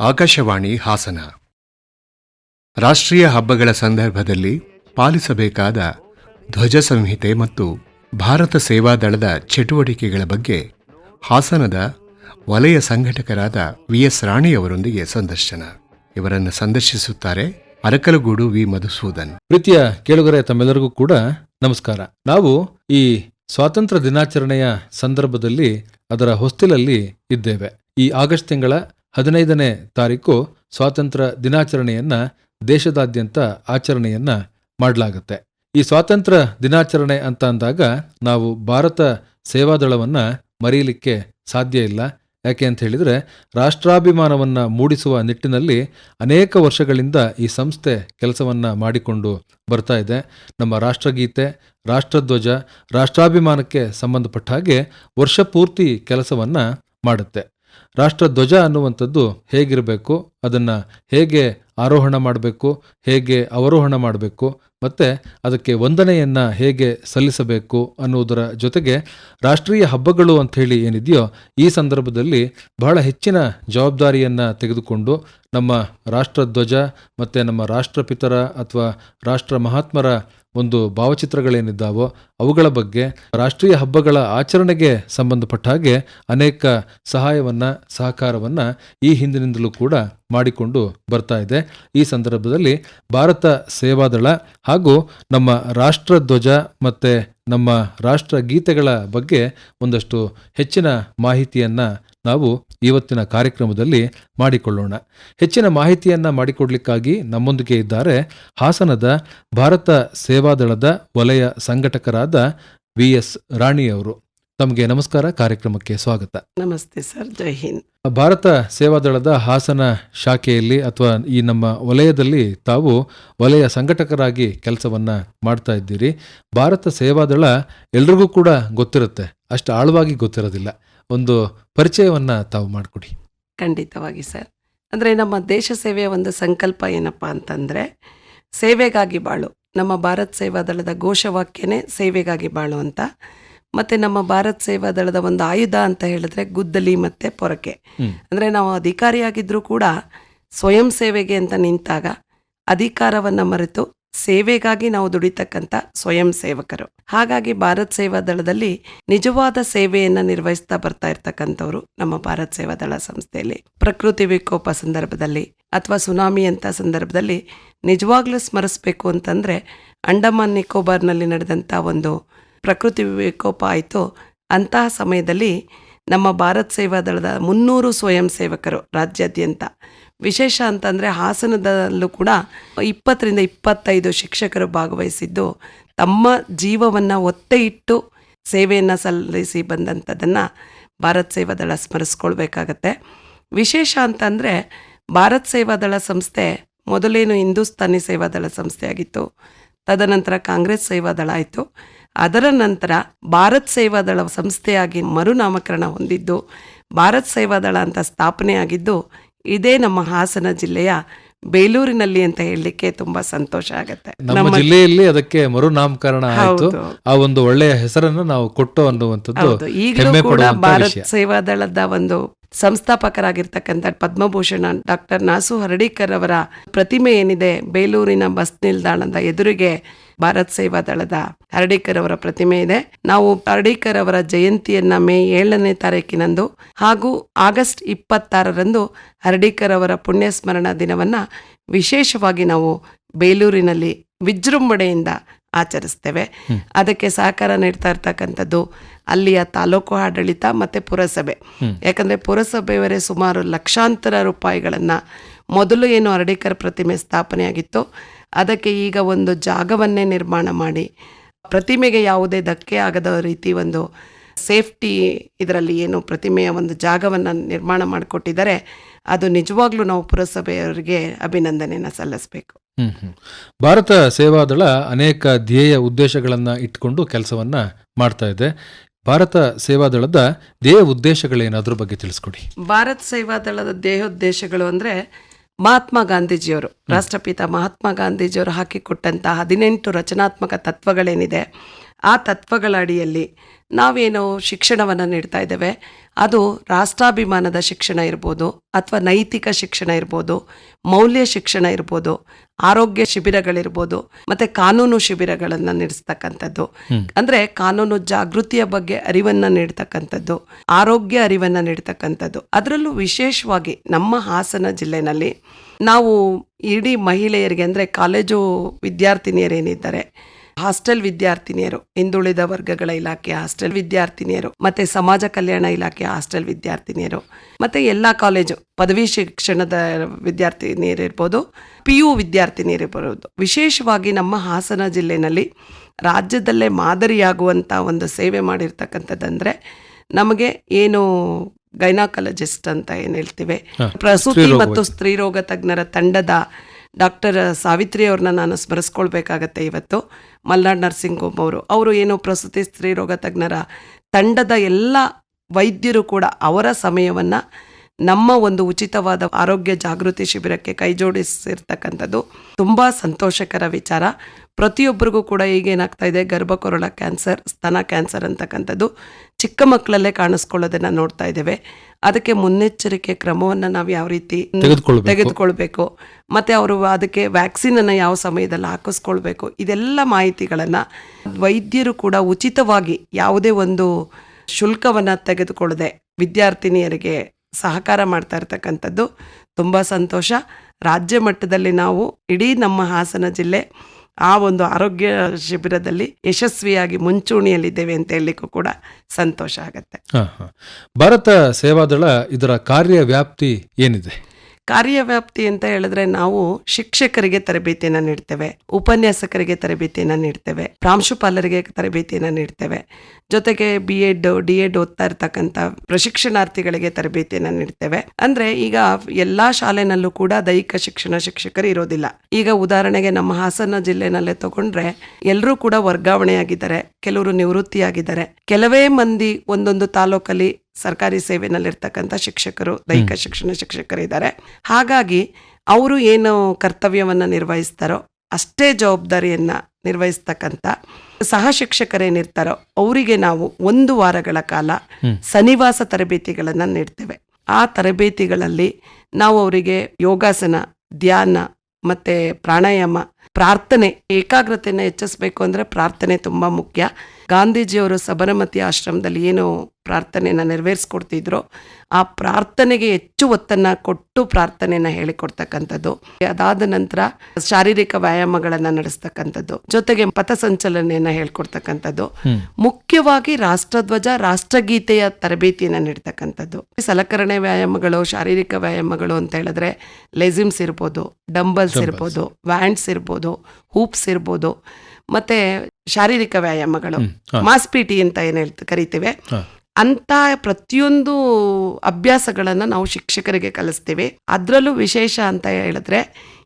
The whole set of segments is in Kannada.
ಆಕಾಶವಾಣಿ ಹಾಸನ. ರಾಷ್ಟ್ರೀಯ ಹಬ್ಬಗಳ ಸಂದರ್ಭದಲ್ಲಿ ಪಾಲಿಸಬೇಕಾದ ಧ್ವಜ ಸಂಹಿತೆ ಮತ್ತು ಭಾರತ ಸೇವಾದಳದ ಚಟುವಟಿಕೆಗಳ ಬಗ್ಗೆ ಹಾಸನದ ವಲಯ ಸಂಘಟಕರಾದ ವಿ ಎಸ್ ರಾಣಿಯವರೊಂದಿಗೆ ಸಂದರ್ಶನ. ಇವರನ್ನು ಸಂದರ್ಶಿಸುತ್ತಾರೆ ಅರಕಲಗೂಡು ವಿ ಮಧುಸೂದನ್. ಪ್ರೀತಿಯ ಕೇಳುಗರೆ ತಮ್ಮೆಲ್ಲರಿಗೂ ಕೂಡ ನಮಸ್ಕಾರ. ನಾವು ಈ ಸ್ವಾತಂತ್ರ್ಯ ದಿನಾಚರಣೆಯ ಸಂದರ್ಭದಲ್ಲಿ ಅದರ ಹೊಸ್ತಿಲಲ್ಲಿ ಇದ್ದೇವೆ. ಈ ಆಗಸ್ಟ್ ತಿಂಗಳ ಹದಿನೈದನೇ ತಾರೀಕು ಸ್ವಾತಂತ್ರ್ಯ ದಿನಾಚರಣೆಯನ್ನು ದೇಶದಾದ್ಯಂತ ಆಚರಣೆಯನ್ನ ಮಾಡಲಾಗುತ್ತೆ. ಈ ಸ್ವಾತಂತ್ರ್ಯ ದಿನಾಚರಣೆ ಅಂತ ಅಂದಾಗ ನಾವು ಭಾರತ ಸೇವಾದಳವನ್ನು ಮರೆಯಲಿಕ್ಕೆ ಸಾಧ್ಯ ಇಲ್ಲ. ಯಾಕೆ ಅಂತ ಹೇಳಿದರೆ ರಾಷ್ಟ್ರಾಭಿಮಾನವನ್ನು ಮೂಡಿಸುವ ನಿಟ್ಟಿನಲ್ಲಿ ಅನೇಕ ವರ್ಷಗಳಿಂದ ಈ ಸಂಸ್ಥೆ ಕೆಲಸವನ್ನು ಮಾಡಿಕೊಂಡು ಬರ್ತಾ ಇದೆ. ನಮ್ಮ ರಾಷ್ಟ್ರಗೀತೆ, ರಾಷ್ಟ್ರಧ್ವಜ, ರಾಷ್ಟ್ರಾಭಿಮಾನಕ್ಕೆ ಸಂಬಂಧಪಟ್ಟ ಹಾಗೆ ವರ್ಷಪೂರ್ತಿ ಕೆಲಸವನ್ನು ಮಾಡುತ್ತೆ. ರಾಷ್ಟ್ರಧ್ವಜ ಅನ್ನುವಂಥದ್ದು ಹೇಗಿರಬೇಕು, ಅದನ್ನು ಹೇಗೆ ಆರೋಹಣ ಮಾಡಬೇಕು, ಹೇಗೆ ಅವರೋಹಣ ಮಾಡಬೇಕು, ಮತ್ತು ಅದಕ್ಕೆ ವಂದನೆಯನ್ನು ಹೇಗೆ ಸಲ್ಲಿಸಬೇಕು ಅನ್ನುವುದರ ಜೊತೆಗೆ ರಾಷ್ಟ್ರೀಯ ಹಬ್ಬಗಳು ಅಂಥೇಳಿ ಏನಿದೆಯೋ, ಈ ಸಂದರ್ಭದಲ್ಲಿ ಬಹಳ ಹೆಚ್ಚಿನ ಜವಾಬ್ದಾರಿಯನ್ನು ತೆಗೆದುಕೊಂಡು ನಮ್ಮ ರಾಷ್ಟ್ರಧ್ವಜ ಮತ್ತು ನಮ್ಮ ರಾಷ್ಟ್ರಪಿತರ ಅಥವಾ ರಾಷ್ಟ್ರ ಮಹಾತ್ಮರ ಒಂದು ಭಾವಚಿತ್ರಗಳೇನಿದ್ದಾವೋ ಅವುಗಳ ಬಗ್ಗೆ ರಾಷ್ಟ್ರೀಯ ಹಬ್ಬಗಳ ಆಚರಣೆಗೆ ಸಂಬಂಧಪಟ್ಟ ಹಾಗೆ ಅನೇಕ ಸಹಾಯವನ್ನ, ಸಹಕಾರವನ್ನ ಈ ಹಿಂದಿನಿಂದಲೂ ಕೂಡ ಮಾಡಿಕೊಂಡು ಬರ್ತಾ ಇದೆ. ಈ ಸಂದರ್ಭದಲ್ಲಿ ಭಾರತ ಸೇವಾದಳ ಹಾಗೂ ನಮ್ಮ ರಾಷ್ಟ್ರಧ್ವಜ ಮತ್ತು ನಮ್ಮ ರಾಷ್ಟ್ರ ಗೀತೆಗಳ ಬಗ್ಗೆ ಒಂದಷ್ಟು ಹೆಚ್ಚಿನ ಮಾಹಿತಿಯನ್ನ ನಾವು ಇವತ್ತಿನ ಕಾರ್ಯಕ್ರಮದಲ್ಲಿ ಮಾಡಿಕೊಳ್ಳೋಣ. ಹೆಚ್ಚಿನ ಮಾಹಿತಿಯನ್ನ ಮಾಡಿಕೊಡ್ಲಿಕ್ಕಾಗಿ ನಮ್ಮೊಂದಿಗೆ ಇದ್ದಾರೆ ಹಾಸನದ ಭಾರತ ಸೇವಾದಳದ ವಲಯ ಸಂಘಟಕರಾದ ವಿ ಎಸ್ ರಾಣಿಯವರು ತಮಗೆ ನಮಸ್ಕಾರ ಕಾರ್ಯಕ್ರಮಕ್ಕೆ ಸ್ವಾಗತ. ನಮಸ್ತೆ ಸರ್ ಜೈ ಹಿಂದ್. ಭಾರತ ಸೇವಾದಳದ ಹಾಸನ ಶಾಖೆಯಲ್ಲಿ ಅಥವಾ ಈ ನಮ್ಮ ವಲಯದಲ್ಲಿ ತಾವು ವಲಯ ಸಂಘಟಕರಾಗಿ ಕೆಲಸವನ್ನ ಮಾಡ್ತಾ ಇದ್ದೀರಿ. ಭಾರತ ಸೇವಾದಳ ಎಲ್ರಿಗೂ ಕೂಡ ಗೊತ್ತಿರುತ್ತೆ. ಅಷ್ಟು ಆಳವಾಗಿ ಗೊತ್ತಿರೋದಿಲ್ಲ. ಒಂದು ಪರಿಚಯವನ್ನ ತಾವು ಮಾಡಿಕೊಡಿ. ಖಂಡಿತವಾಗಿ ಸರ್. ಅಂದರೆ ನಮ್ಮ ದೇಶ ಸೇವೆಯ ಒಂದು ಸಂಕಲ್ಪ ಏನಪ್ಪ ಅಂತಂದರೆ ಸೇವೆಗಾಗಿ ಬಾಳು. ನಮ್ಮ ಭಾರತ್ ಸೇವಾದಳದ ಘೋಷವಾಕ್ಯನೇ ಸೇವೆಗಾಗಿ ಬಾಳು ಅಂತ. ಮತ್ತು ನಮ್ಮ ಭಾರತ್ ಸೇವಾದಳದ ಒಂದು ಆಯುಧ ಅಂತ ಹೇಳಿದ್ರೆ ಗುದ್ದಲಿ ಮತ್ತು ಪೊರಕೆ. ಅಂದರೆ ನಾವು ಅಧಿಕಾರಿಯಾಗಿದ್ದರೂ ಕೂಡ ಸ್ವಯಂ ಸೇವೆಗೆ ಅಂತ ನಿಂತಾಗ ಅಧಿಕಾರವನ್ನು ಮರೆತು ಸೇವೆಗಾಗಿ ನಾವು ದುಡಿತಕ್ಕಂಥ ಸ್ವಯಂ ಸೇವಕರು. ಹಾಗಾಗಿ ಭಾರತ್ ಸೇವಾ ದಳದಲ್ಲಿ ನಿಜವಾದ ಸೇವೆಯನ್ನು ನಿರ್ವಹಿಸ್ತಾ ಬರ್ತಾ ಇರ್ತಕ್ಕಂಥವ್ರು ನಮ್ಮ ಭಾರತ್ ಸೇವಾ ದಳ ಸಂಸ್ಥೆಯಲ್ಲಿ. ಪ್ರಕೃತಿ ವಿಕೋಪ ಸಂದರ್ಭದಲ್ಲಿ ಅಥವಾ ಸುನಾಮಿ ಅಂತ ಸಂದರ್ಭದಲ್ಲಿ ನಿಜವಾಗ್ಲೂ ಸ್ಮರಿಸಬೇಕು ಅಂತಂದರೆ ಅಂಡಮಾನ್ ನಿಕೋಬಾರ್ನಲ್ಲಿ ನಡೆದಂಥ ಒಂದು ಪ್ರಕೃತಿ ವಿಕೋಪ ಆಯಿತು. ಅಂತಹ ಸಮಯದಲ್ಲಿ ನಮ್ಮ ಭಾರತ್ ಸೇವಾ ದಳದ ಮುನ್ನೂರು ಸ್ವಯಂ ಸೇವಕರು ರಾಜ್ಯಾದ್ಯಂತ ವಿಶೇಷ ಅಂತಂದರೆ ಹಾಸನದಲ್ಲೂ ಕೂಡ ಇಪ್ಪತ್ತರಿಂದ ಇಪ್ಪತ್ತೈದು ಶಿಕ್ಷಕರು ಭಾಗವಹಿಸಿದ್ದು, ತಮ್ಮ ಜೀವವನ್ನು ಒತ್ತೆ ಇಟ್ಟು ಸೇವೆಯನ್ನು ಸಲ್ಲಿಸಿ ಬಂದಂಥದ್ದನ್ನು ಭಾರತ್ ಸೇವಾದಳ ಸ್ಮರಿಸ್ಕೊಳ್ಬೇಕಾಗತ್ತೆ. ವಿಶೇಷ ಅಂತಂದರೆ ಭಾರತ್ ಸೇವಾದಳ ಸಂಸ್ಥೆ ಮೊದಲೇನು ಹಿಂದೂಸ್ತಾನಿ ಸೇವಾದಳ ಸಂಸ್ಥೆ ಆಗಿತ್ತು, ತದನಂತರ ಕಾಂಗ್ರೆಸ್ ಸೇವಾದಳ ಆಯಿತು. ಅದರ ನಂತರ ಭಾರತ್ ಸೇವಾದಳ ಸಂಸ್ಥೆಯಾಗಿ ಮರುನಾಮಕರಣ ಹೊಂದಿದ್ದು, ಭಾರತ್ ಸೇವಾದಳ ಅಂತ ಸ್ಥಾಪನೆ ಆಗಿದ್ದು ಇದೇ ನಮ್ಮ ಹಾಸನ ಜಿಲ್ಲೆಯ ಬೇಲೂರಿನಲ್ಲಿ ಅಂತ ಹೇಳಲಿಕ್ಕೆ ತುಂಬಾ ಸಂತೋಷ ಆಗುತ್ತೆ. ನಮ್ಮ ಜಿಲ್ಲೆಯಲ್ಲಿ ಅದಕ್ಕೆ ಮರುನಾಮಕರಣ ಆಯಿತು. ಆ ಒಂದು ಒಳ್ಳೆಯ ಹೆಸರನ್ನು ನಾವು ಕೊಟ್ಟು ಅನ್ನುವಂಥದ್ದು ಈಗಲೂ ಕೂಡ ಭಾರತ್ ಸೇವಾದಳದ ಒಂದು ಸಂಸ್ಥಾಪಕರಾಗಿರ್ತಕ್ಕಂಥ ಪದ್ಮಭೂಷಣ ಡಾಕ್ಟರ್ ನಾಸು ಹರಡಿಕರ್ ಅವರ ಪ್ರತಿಮೆ ಏನಿದೆ ಬೇಲೂರಿನ ಬಸ್ ನಿಲ್ದಾಣದ ಎದುರಿಗೆ ಭಾರತ್ ಸೇವಾ ದಳದ ಹರ್ಡೀಕರ್ ಅವರ ಪ್ರತಿಮೆ ಇದೆ. ನಾವು ಹರಡೇಕರ್ ಅವರ ಜಯಂತಿಯನ್ನ ಮೇ ಏಳನೇ ತಾರೀಕಿನಂದು ಹಾಗೂ ಆಗಸ್ಟ್ ಇಪ್ಪತ್ತಾರರಂದು ಹರಡೇಕರ್ ಅವರ ಪುಣ್ಯ ಸ್ಮರಣ ದಿನವನ್ನ ವಿಶೇಷವಾಗಿ ನಾವು ಬೇಲೂರಿನಲ್ಲಿ ವಿಜೃಂಭಣೆಯಿಂದ ಆಚರಿಸ್ತೇವೆ. ಅದಕ್ಕೆ ಸಹಕಾರ ನೀಡ್ತಾ ಇರ್ತಕ್ಕಂಥದ್ದು ಅಲ್ಲಿಯ ತಾಲೂಕು ಆಡಳಿತ ಮತ್ತೆ ಪುರಸಭೆ. ಯಾಕಂದ್ರೆ ಪುರಸಭೆಯವರೇ ಸುಮಾರು ಲಕ್ಷಾಂತರ ರೂಪಾಯಿಗಳನ್ನ ಮೊದಲು ಏನು ಹರಡೇಕರ್ ಪ್ರತಿಮೆ ಸ್ಥಾಪನೆಯಾಗಿತ್ತು. ಅದಕ್ಕೆ ಈಗ ಒಂದು ಜಾಗವನ್ನೇ ನಿರ್ಮಾಣ ಮಾಡಿ ಪ್ರತಿಮೆಗೆ ಯಾವುದೇ ಧಕ್ಕೆ ಆಗದ ರೀತಿ ಒಂದು ಸೇಫ್ಟಿ ಇದರಲ್ಲಿ ಏನು ಪ್ರತಿಮೆಯ ಒಂದು ಜಾಗವನ್ನು ನಿರ್ಮಾಣ ಮಾಡಿಕೊಟ್ಟಿದ್ದಾರೆ ಅದು ನಿಜವಾಗ್ಲೂ ನಾವು ಪುರಸಭೆಯವರಿಗೆ ಅಭಿನಂದನೆಯನ್ನು ಸಲ್ಲಿಸಬೇಕು. ಭಾರತ ಸೇವಾದಳ ಅನೇಕ ಧ್ಯೇಯ ಉದ್ದೇಶಗಳನ್ನು ಇಟ್ಕೊಂಡು ಕೆಲಸವನ್ನು ಮಾಡ್ತಾ ಇದೆ. ಭಾರತ ಸೇವಾದಳದ ಧ್ಯೇಯ ಉದ್ದೇಶಗಳೇನು ಅದ್ರ ಬಗ್ಗೆ ತಿಳಿಸ್ಕೊಡಿ. ಭಾರತ ಸೇವಾ ದಳದ ಉದ್ದೇಶಗಳು ಅಂದರೆ ಮಹಾತ್ಮ ಗಾಂಧೀಜಿಯವರು ರಾಷ್ಟ್ರಪಿತ ಮಹಾತ್ಮ ಗಾಂಧೀಜಿಯವರು ಹಾಕಿಕೊಟ್ಟಂತಹ ಹದಿನೆಂಟು ರಚನಾತ್ಮಕ ತತ್ವಗಳೇನಿದೆ ಆ ತತ್ವಗಳ ಅಡಿಯಲ್ಲಿ ನಾವೇನು ಶಿಕ್ಷಣವನ್ನು ನೀಡ್ತಾ ಇದ್ದೇವೆ. ಅದು ರಾಷ್ಟ್ರಾಭಿಮಾನದ ಶಿಕ್ಷಣ ಇರ್ಬೋದು ಅಥವಾ ನೈತಿಕ ಶಿಕ್ಷಣ ಇರ್ಬೋದು ಮೌಲ್ಯ ಶಿಕ್ಷಣ ಇರ್ಬೋದು ಆರೋಗ್ಯ ಶಿಬಿರಗಳಿರ್ಬೋದು ಮತ್ತೆ ಕಾನೂನು ಶಿಬಿರಗಳನ್ನು ನಡೆಸ್ತಕ್ಕಂಥದ್ದು. ಅಂದ್ರೆ ಕಾನೂನು ಜಾಗೃತಿಯ ಬಗ್ಗೆ ಅರಿವನ್ನ ನೀಡ್ತಕ್ಕಂಥದ್ದು ಆರೋಗ್ಯ ಅರಿವನ್ನ ನೀಡ್ತಕ್ಕಂಥದ್ದು. ಅದರಲ್ಲೂ ವಿಶೇಷವಾಗಿ ನಮ್ಮ ಹಾಸನ ಜಿಲ್ಲೆನಲ್ಲಿ ನಾವು ಇಡೀ ಮಹಿಳೆಯರಿಗೆ ಅಂದ್ರೆ ಕಾಲೇಜು ವಿದ್ಯಾರ್ಥಿನಿಯರೇನಿದ್ದಾರೆ ಹಾಸ್ಟೆಲ್ ವಿದ್ಯಾರ್ಥಿನಿಯರು ಹಿಂದುಳಿದ ವರ್ಗಗಳ ಇಲಾಖೆ ಹಾಸ್ಟೆಲ್ ವಿದ್ಯಾರ್ಥಿನಿಯರು ಮತ್ತೆ ಸಮಾಜ ಕಲ್ಯಾಣ ಇಲಾಖೆ ಹಾಸ್ಟೆಲ್ ವಿದ್ಯಾರ್ಥಿನಿಯರು ಮತ್ತೆ ಎಲ್ಲಾ ಕಾಲೇಜು ಪದವಿ ಶಿಕ್ಷಣದ ವಿದ್ಯಾರ್ಥಿನಿಯರಿರ್ಬೋದು ಪಿ ಯು ವಿದ್ಯಾರ್ಥಿನಿಯರಿರ್ಬೋದು ವಿಶೇಷವಾಗಿ ನಮ್ಮ ಹಾಸನ ಜಿಲ್ಲೆನಲ್ಲಿ ರಾಜ್ಯದಲ್ಲೇ ಮಾದರಿಯಾಗುವಂತ ಒಂದು ಸೇವೆ ಮಾಡಿರ್ತಕ್ಕಂಥದ್ದಂದ್ರೆ ನಮಗೆ ಏನು ಗೈನಾಕಾಲಜಿಸ್ಟ್ ಅಂತ ಏನ್ ಹೇಳ್ತೀವಿ? ಪ್ರಸೂತಿ ಮತ್ತು ಸ್ತ್ರೀರೋಗ ತಜ್ಞರ ತಂಡದ ಡಾಕ್ಟರ್ ಸಾವಿತ್ರಿ ಅವ್ರನ್ನ ನಾನು ಸ್ಮರಿಸ್ಕೊಳ್ಬೇಕಾಗತ್ತೆ ಇವತ್ತು. ಮಲ್ನಾಡ್ ನರ್ಸಿಂಗ್ ಹೋಮ್ ಅವರು. ಅವರು ಏನು ಪ್ರಸೂತಿ ಸ್ತ್ರೀ ರೋಗ ತಜ್ಞರ ತಂಡದ ಎಲ್ಲ ವೈದ್ಯರು ಕೂಡ ಅವರ ಸಮಯವನ್ನ ನಮ್ಮ ಒಂದು ಉಚಿತವಾದ ಆರೋಗ್ಯ ಜಾಗೃತಿ ಶಿಬಿರಕ್ಕೆ ಕೈ ಜೋಡಿಸಿರ್ತಕ್ಕಂಥದ್ದು ತುಂಬಾ ಸಂತೋಷಕರ ವಿಚಾರ. ಪ್ರತಿಯೊಬ್ಬರಿಗೂ ಕೂಡ ಈಗ ಏನಾಗ್ತಾ ಇದೆ? ಗರ್ಭಕೊರಳ ಕ್ಯಾನ್ಸರ್ ಸ್ತನ ಕ್ಯಾನ್ಸರ್ ಅಂತಕ್ಕಂಥದ್ದು ಚಿಕ್ಕ ಮಕ್ಕಳಲ್ಲೇ ಕಾಣಿಸ್ಕೊಳ್ಳೋದನ್ನ ನೋಡ್ತಾ ಇದ್ದೇವೆ. ಅದಕ್ಕೆ ಮುನ್ನೆಚ್ಚರಿಕೆ ಕ್ರಮವನ್ನು ನಾವು ಯಾವ ರೀತಿ ತೆಗೆದುಕೊಳ್ಬೇಕು. ತೆಗೆದುಕೊಳ್ಬೇಕು. ಮತ್ತೆ ಅವರು ಅದಕ್ಕೆ ವ್ಯಾಕ್ಸಿನ್ ಅನ್ನ ಯಾವ ಸಮಯದಲ್ಲಿ ಹಾಕಿಸ್ಕೊಳ್ಬೇಕು? ಇದೆಲ್ಲ ಮಾಹಿತಿಗಳನ್ನು ವೈದ್ಯರು ಕೂಡ ಉಚಿತವಾಗಿ ಯಾವುದೇ ಒಂದು ಶುಲ್ಕವನ್ನು ತೆಗೆದುಕೊಳ್ಳದೆ ವಿದ್ಯಾರ್ಥಿನಿಯರಿಗೆ ಸಹಕಾರ ಮಾಡ್ತಾ ಇರ್ತಕ್ಕಂಥದ್ದು ತುಂಬ ಸಂತೋಷ. ರಾಜ್ಯ ಮಟ್ಟದಲ್ಲಿ ನಾವು ಇಡೀ ನಮ್ಮ ಹಾಸನ ಜಿಲ್ಲೆ ಆ ಒಂದು ಆರೋಗ್ಯ ಶಿಬಿರದಲ್ಲಿ ಯಶಸ್ವಿಯಾಗಿ ಮುಂಚೂಣಿಯಲ್ಲಿದ್ದೇವೆ ಅಂತ ಹೇಳಲಿಕ್ಕೂ ಕೂಡ ಸಂತೋಷ ಆಗುತ್ತೆ. ಭಾರತ ಸೇವಾದಳ ಇದರ ಕಾರ್ಯ ವ್ಯಾಪ್ತಿ ಏನಿದೆ? ಕಾರ್ಯವ್ಯಾಪ್ತಿ ಅಂತ ಹೇಳಿದ್ರೆ ನಾವು ಶಿಕ್ಷಕರಿಗೆ ತರಬೇತಿಯನ್ನು ನೀಡ್ತೇವೆ ಉಪನ್ಯಾಸಕರಿಗೆ ತರಬೇತಿಯನ್ನು ನೀಡ್ತೇವೆ ಪ್ರಾಂಶುಪಾಲರಿಗೆ ತರಬೇತಿಯನ್ನು ನೀಡ್ತೇವೆ. ಜೊತೆಗೆ ಬಿ ಎಡ್ ಡಿ ಎಡ್ ಓದ್ತಾ ಇರ್ತಕ್ಕಂಥ ಪ್ರಶಿಕ್ಷಣಾರ್ಥಿಗಳಿಗೆ ತರಬೇತಿಯನ್ನು ನೀಡ್ತೇವೆ. ಅಂದ್ರೆ ಈಗ ಎಲ್ಲಾ ಶಾಲೆನಲ್ಲೂ ಕೂಡ ದೈಹಿಕ ಶಿಕ್ಷಣ ಶಿಕ್ಷಕರು ಇರೋದಿಲ್ಲ. ಈಗ ಉದಾಹರಣೆಗೆ ನಮ್ಮ ಹಾಸನ ಜಿಲ್ಲೆನಲ್ಲೇ ತಗೊಂಡ್ರೆ ಎಲ್ಲರೂ ಕೂಡ ವರ್ಗಾವಣೆಯಾಗಿದ್ದಾರೆ ಕೆಲವರು ನಿವೃತ್ತಿಯಾಗಿದ್ದಾರೆ. ಕೆಲವೇ ಮಂದಿ ಒಂದೊಂದು ತಾಲೂಕಲ್ಲಿ ಸರ್ಕಾರಿ ಸೇವೆನಲ್ಲಿರ್ತಕ್ಕಂಥ ಶಿಕ್ಷಕರು ದೈಹಿಕ ಶಿಕ್ಷಣ ಶಿಕ್ಷಕರು ಇದ್ದಾರೆ. ಹಾಗಾಗಿ ಅವರು ಏನು ಕರ್ತವ್ಯವನ್ನು ನಿರ್ವಹಿಸ್ತಾರೋ ಅಷ್ಟೇ ಜವಾಬ್ದಾರಿಯನ್ನ ನಿರ್ವಹಿಸ್ತಕ್ಕಂಥ ಸಹ ಶಿಕ್ಷಕರೇನಿರ್ತಾರೋ ಅವರಿಗೆ ನಾವು ಒಂದು ವಾರಗಳ ಕಾಲ ಶನಿವಾಸ ಸನಿವಾಸ ತರಬೇತಿಗಳನ್ನ ನೀಡ್ತೇವೆ. ಆ ತರಬೇತಿಗಳಲ್ಲಿ ನಾವು ಅವರಿಗೆ ಯೋಗಾಸನ ಧ್ಯಾನ ಮತ್ತೆ ಪ್ರಾಣಾಯಾಮ ಪ್ರಾರ್ಥನೆ ಏಕಾಗ್ರತೆಯನ್ನು ಹೆಚ್ಚಿಸ್ಬೇಕು ಅಂದ್ರೆ ಪ್ರಾರ್ಥನೆ ತುಂಬಾ ಮುಖ್ಯ. ಗಾಂಧೀಜಿಯವರು ಸಬರಮತಿ ಆಶ್ರಮದಲ್ಲಿ ಏನು ಪ್ರಾರ್ಥನೆಯನ್ನು ನೆರವೇರಿಸ್ಕೊಡ್ತಿದ್ರು. ಆ ಪ್ರಾರ್ಥನೆಗೆ ಹೆಚ್ಚು ಒತ್ತನ್ನ ಕೊಟ್ಟು ಪ್ರಾರ್ಥನೆಯನ್ನು ಹೇಳಿಕೊಡ್ತಕ್ಕಂಥದ್ದು. ಅದಾದ ನಂತರ ಶಾರೀರಿಕ ವ್ಯಾಯಾಮಗಳನ್ನು ನಡೆಸ್ತಕ್ಕಂಥದ್ದು. ಜೊತೆಗೆ ಪಥಸಂಚಲನೆಯನ್ನು ಹೇಳ್ಕೊಡ್ತಕ್ಕಂಥದ್ದು. ಮುಖ್ಯವಾಗಿ ರಾಷ್ಟ್ರಧ್ವಜ ರಾಷ್ಟ್ರಗೀತೆಯ ತರಬೇತಿಯನ್ನು ನೀಡ್ತಕ್ಕಂಥದ್ದು. ಸಲಕರಣೆ ವ್ಯಾಯಾಮಗಳು ಶಾರೀರಿಕ ವ್ಯಾಯಾಮಗಳು ಅಂತ ಹೇಳಿದ್ರೆ ಲೆಸಿಮ್ಸ್ ಇರ್ಬೋದು ಡಂಬಲ್ಸ್. ಇರ್ಬೋದು ವ್ಯಾಂಡ್ಸ್ ಇರ್ಬೋದು ಹೂಪ್ಸ್ ಇರ್ಬೋದು. ಮತ್ತೆ ಶಾರೀರಿಕ ವ್ಯಾಯಾಮಗಳು. ಮಾಸ್ಪೀಟಿ ಅಂತ ಏನ್ ಹೇಳ್ತ ಕರಿತೇವೆ. ಅಂತ ಪ್ರತಿಯೊಂದು ಅಭ್ಯಾಸಗಳನ್ನ ನಾವು ಶಿಕ್ಷಕರಿಗೆ ಕಲಿಸ್ತೀವಿ. ಅದರಲ್ಲೂ ವಿಶೇಷ ಅಂತ ಹೇಳಿದ್ರೆ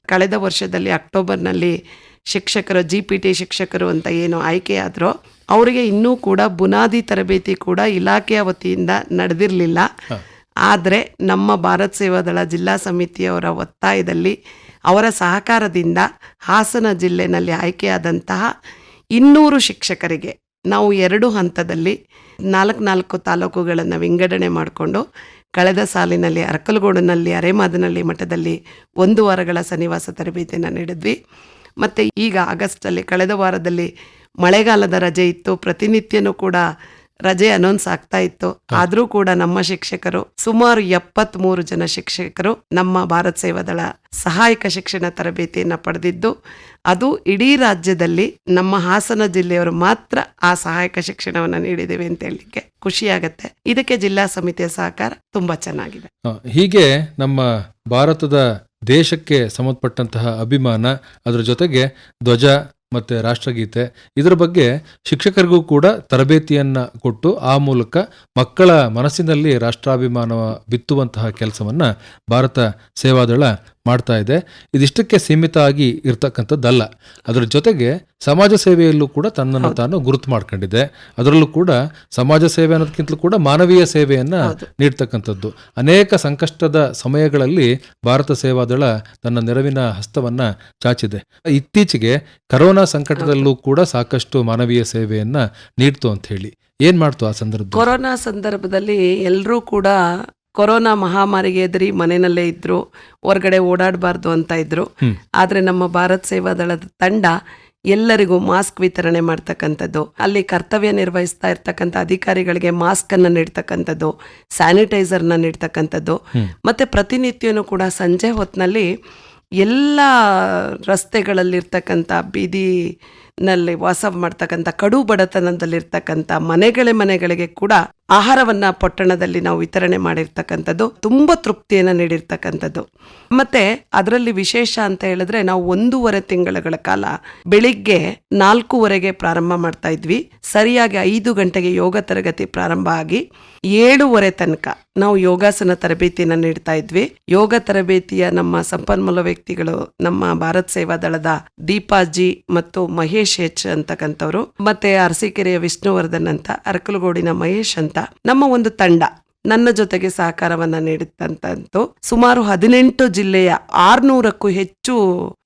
ಕಳೆದ ವರ್ಷದಲ್ಲಿ ಅಕ್ಟೋಬರ್ನಲ್ಲಿ ಶಿಕ್ಷಕರು ಜಿ ಪಿ ಟಿ ಶಿಕ್ಷಕರು ಅಂತ ಏನು ಆಯ್ಕೆಯಾದರೂ ಅವರಿಗೆ ಇನ್ನೂ ಕೂಡ ಬುನಾದಿ ತರಬೇತಿ ಕೂಡ ಇಲಾಖೆಯ ವತಿಯಿಂದ ನಡೆದಿರಲಿಲ್ಲ. ಆದರೆ ನಮ್ಮ ಭಾರತ್ ಸೇವಾದಳ ಜಿಲ್ಲಾ ಸಮಿತಿಯವರ ಒತ್ತಾಯದಲ್ಲಿ ಅವರ ಸಹಕಾರದಿಂದ ಹಾಸನ ಜಿಲ್ಲೆನಲ್ಲಿ ಆಯ್ಕೆಯಾದಂತಹ ಇನ್ನೂರು ಶಿಕ್ಷಕರಿಗೆ ನಾವು ಎರಡು ಹಂತದಲ್ಲಿ ನಾಲ್ಕು ನಾಲ್ಕು ತಾಲೂಕುಗಳನ್ನು ವಿಂಗಡಣೆ ಮಾಡಿಕೊಂಡು ಕಳೆದ ಸಾಲಿನಲ್ಲಿ ಅರಕಲಗೋಡಿನಲ್ಲಿ, ಅರೆಮಾದನಹಳ್ಳಿ ಮಠದಲ್ಲಿ ಒಂದು ವಾರಗಳ ಸನ್ನಿವಾಸ ತರಬೇತಿಯನ್ನು ನೀಡಿದ್ವಿ. ಮತ್ತು ಈಗ ಆಗಸ್ಟಲ್ಲಿ, ಕಳೆದ ವಾರದಲ್ಲಿ ಮಳೆಗಾಲದ ರಜೆ ಇತ್ತು. ಪ್ರತಿನಿತ್ಯನೂ ಕೂಡ ರಜೆ ಅನೌನ್ಸ್ ಆಗ್ತಾ ಇತ್ತು. ಆದರೂ ಕೂಡ ನಮ್ಮ ಶಿಕ್ಷಕರು ಸುಮಾರು ಎಪ್ಪತ್ಮೂರು ಜನ ಶಿಕ್ಷಕರು ನಮ್ಮ ಭಾರತ್ ಸೇವಾದಳ ಸಹಾಯಕ ಶಿಕ್ಷಣ ತರಬೇತಿಯನ್ನ ಪಡೆದಿದ್ದು ಅದು ಇಡೀ ರಾಜ್ಯದಲ್ಲಿ ನಮ್ಮ ಹಾಸನ ಜಿಲ್ಲೆಯವರು ಮಾತ್ರ ಆ ಸಹಾಯಕ ಶಿಕ್ಷಣವನ್ನು ನೀಡಿದ್ದೇವೆ ಅಂತ ಹೇಳಲಿಕ್ಕೆ ಖುಷಿಯಾಗತ್ತೆ. ಇದಕ್ಕೆ ಜಿಲ್ಲಾ ಸಮಿತಿಯ ಸಹಕಾರ ತುಂಬಾ ಚೆನ್ನಾಗಿದೆ. ಹೀಗೆ ನಮ್ಮ ಭಾರತದ ದೇಶಕ್ಕೆ ಸಂಬಂಧಪಟ್ಟಂತಹ ಅಭಿಮಾನ ಅದರ ಜೊತೆಗೆ ಧ್ವಜ ಮತ್ತೆ ರಾಷ್ಟ್ರಗೀತೆ. ಇದರ ಬಗ್ಗೆ ಶಿಕ್ಷಕರಿಗೂ ಕೂಡ ತರಬೇತಿಯನ್ನ ಕೊಟ್ಟು ಆ ಮೂಲಕ ಮಕ್ಕಳ ಮನಸ್ಸಿನಲ್ಲಿ ರಾಷ್ಟ್ರಾಭಿಮಾನ ಬಿತ್ತುವಂತಹ ಕೆಲಸವನ್ನ ಭಾರತ ಸೇವಾದಳ ಮಾಡ್ತಾ ಇದೆ. ಇದಿಷ್ಟಕ್ಕೆ ಸೀಮಿತ ಆಗಿ ಇರ್ತಕ್ಕಂಥದ್ದಲ್ಲ. ಅದರ ಜೊತೆಗೆ ಸಮಾಜ ಸೇವೆಯಲ್ಲೂ ಕೂಡ ತನ್ನನ್ನು ತಾನು ಗುರುತು ಮಾಡ್ಕೊಂಡಿದೆ. ಅದರಲ್ಲೂ ಕೂಡ ಸಮಾಜ ಸೇವೆ ಅನ್ನೋದಕ್ಕಿಂತಲೂ ಕೂಡ ಮಾನವೀಯ ಸೇವೆಯನ್ನ. ನೀಡ್ತಕ್ಕಂಥದ್ದು. ಅನೇಕ ಸಂಕಷ್ಟದ ಸಮಯಗಳಲ್ಲಿ ಭಾರತ ಸೇವಾದಳ ತನ್ನ ನೆರವಿನ ಹಸ್ತವನ್ನ ಚಾಚಿದೆ. ಇತ್ತೀಚೆಗೆ ಕರೋನಾ ಸಂಕಟದಲ್ಲೂ ಕೂಡ ಸಾಕಷ್ಟು ಮಾನವೀಯ ಸೇವೆಯನ್ನ ನೀಡ್ತು ಅಂತ ಹೇಳಿ. ಏನ್ ಮಾಡ್ತು ಆ ಸಂದರ್ಭ ಕೊರೋನಾ ಸಂದರ್ಭದಲ್ಲಿ ಎಲ್ಲರೂ ಕೂಡ ಕೊರೋನಾ ಮಹಾಮಾರಿಗೆ ಎದುರಿ ಮನೆಯಲ್ಲೇ ಇದ್ರು ಹೊರಗಡೆ ಓಡಾಡಬಾರ್ದು ಅಂತ ಇದ್ರು. ಆದರೆ ನಮ್ಮ ಭಾರತ್ ಸೇವಾ ದಳದ ತಂಡ ಎಲ್ಲರಿಗೂ ಮಾಸ್ಕ್ ವಿತರಣೆ ಮಾಡ್ತಕ್ಕಂಥದ್ದು. ಅಲ್ಲಿ ಕರ್ತವ್ಯ ನಿರ್ವಹಿಸ್ತಾ ಇರ್ತಕ್ಕಂಥ ಅಧಿಕಾರಿಗಳಿಗೆ ಮಾಸ್ಕ್ ಅನ್ನ ನೀಡ್ತಕ್ಕಂಥದ್ದು ಸ್ಯಾನಿಟೈಸರ್ನ ನೀಡ್ತಕ್ಕಂಥದ್ದು. ಮತ್ತೆ ಪ್ರತಿನಿತ್ಯನೂ ಕೂಡ ಸಂಜೆ ಹೊತ್ತಿನಲ್ಲಿ ಎಲ್ಲ ರಸ್ತೆಗಳಲ್ಲಿರ್ತಕ್ಕಂಥ ಬೀದಿನಲ್ಲಿ ವಾಸ ಮಾಡ್ತಕ್ಕಂಥ ಕಡು ಬಡತನದಲ್ಲಿರ್ತಕ್ಕಂಥ ಮನೆಗಳೇ ಮನೆಗಳಿಗೆ ಕೂಡ ಆಹಾರವನ್ನ ಪಟ್ಟಣದಲ್ಲಿ ನಾವು ವಿತರಣೆ ಮಾಡಿರ್ತಕ್ಕಂಥದ್ದು, ತುಂಬಾ ತೃಪ್ತಿಯನ್ನ ನೀಡಿರ್ತಕ್ಕಂಥದ್ದು. ಮತ್ತೆ ಅದರಲ್ಲಿ ವಿಶೇಷ ಅಂತ ಹೇಳಿದ್ರೆ ನಾವು ಒಂದೂವರೆ ತಿಂಗಳ ಕಾಲ ಬೆಳಿಗ್ಗೆ ನಾಲ್ಕೂವರೆಗೆ ಪ್ರಾರಂಭ ಮಾಡ್ತಾ ಇದ್ವಿ. ಸರಿಯಾಗಿ ಐದು ಗಂಟೆಗೆ ಯೋಗ ತರಗತಿ ಪ್ರಾರಂಭ ಆಗಿ ಏಳುವರೆ ತನಕ ನಾವು ಯೋಗಾಸನ ತರಬೇತಿಯನ್ನ ನೀಡ್ತಾ ಇದ್ವಿ. ಯೋಗ ತರಬೇತಿಯ ನಮ್ಮ ಸಂಪನ್ಮೂಲ ವ್ಯಕ್ತಿಗಳು ನಮ್ಮ ಭಾರತ್ ಸೇವಾ ದಳದ ದೀಪಾಜಿ ಮತ್ತು ಮಹೇಶ್ ಹೆಚ್ ಅಂತಕ್ಕಂಥವ್ರು, ಮತ್ತೆ ಅರಸೀಕೆರೆಯ ವಿಷ್ಣುವರ್ಧನ್ ಅಂತ ಅರಕಲಗೋಡಿನ ಮಹೇಶ್ ಅಂತ ನಮ್ಮ ಒಂದು ತಂಡ ನನ್ನ ಜೊತೆಗೆ ಸಹಕಾರವನ್ನ ನೀಡುತ್ತಂತಂತು ಸುಮಾರು ಹದಿನೆಂಟು ಜಿಲ್ಲೆಯ ಆರ್ನೂರಕ್ಕೂ ಹೆಚ್ಚು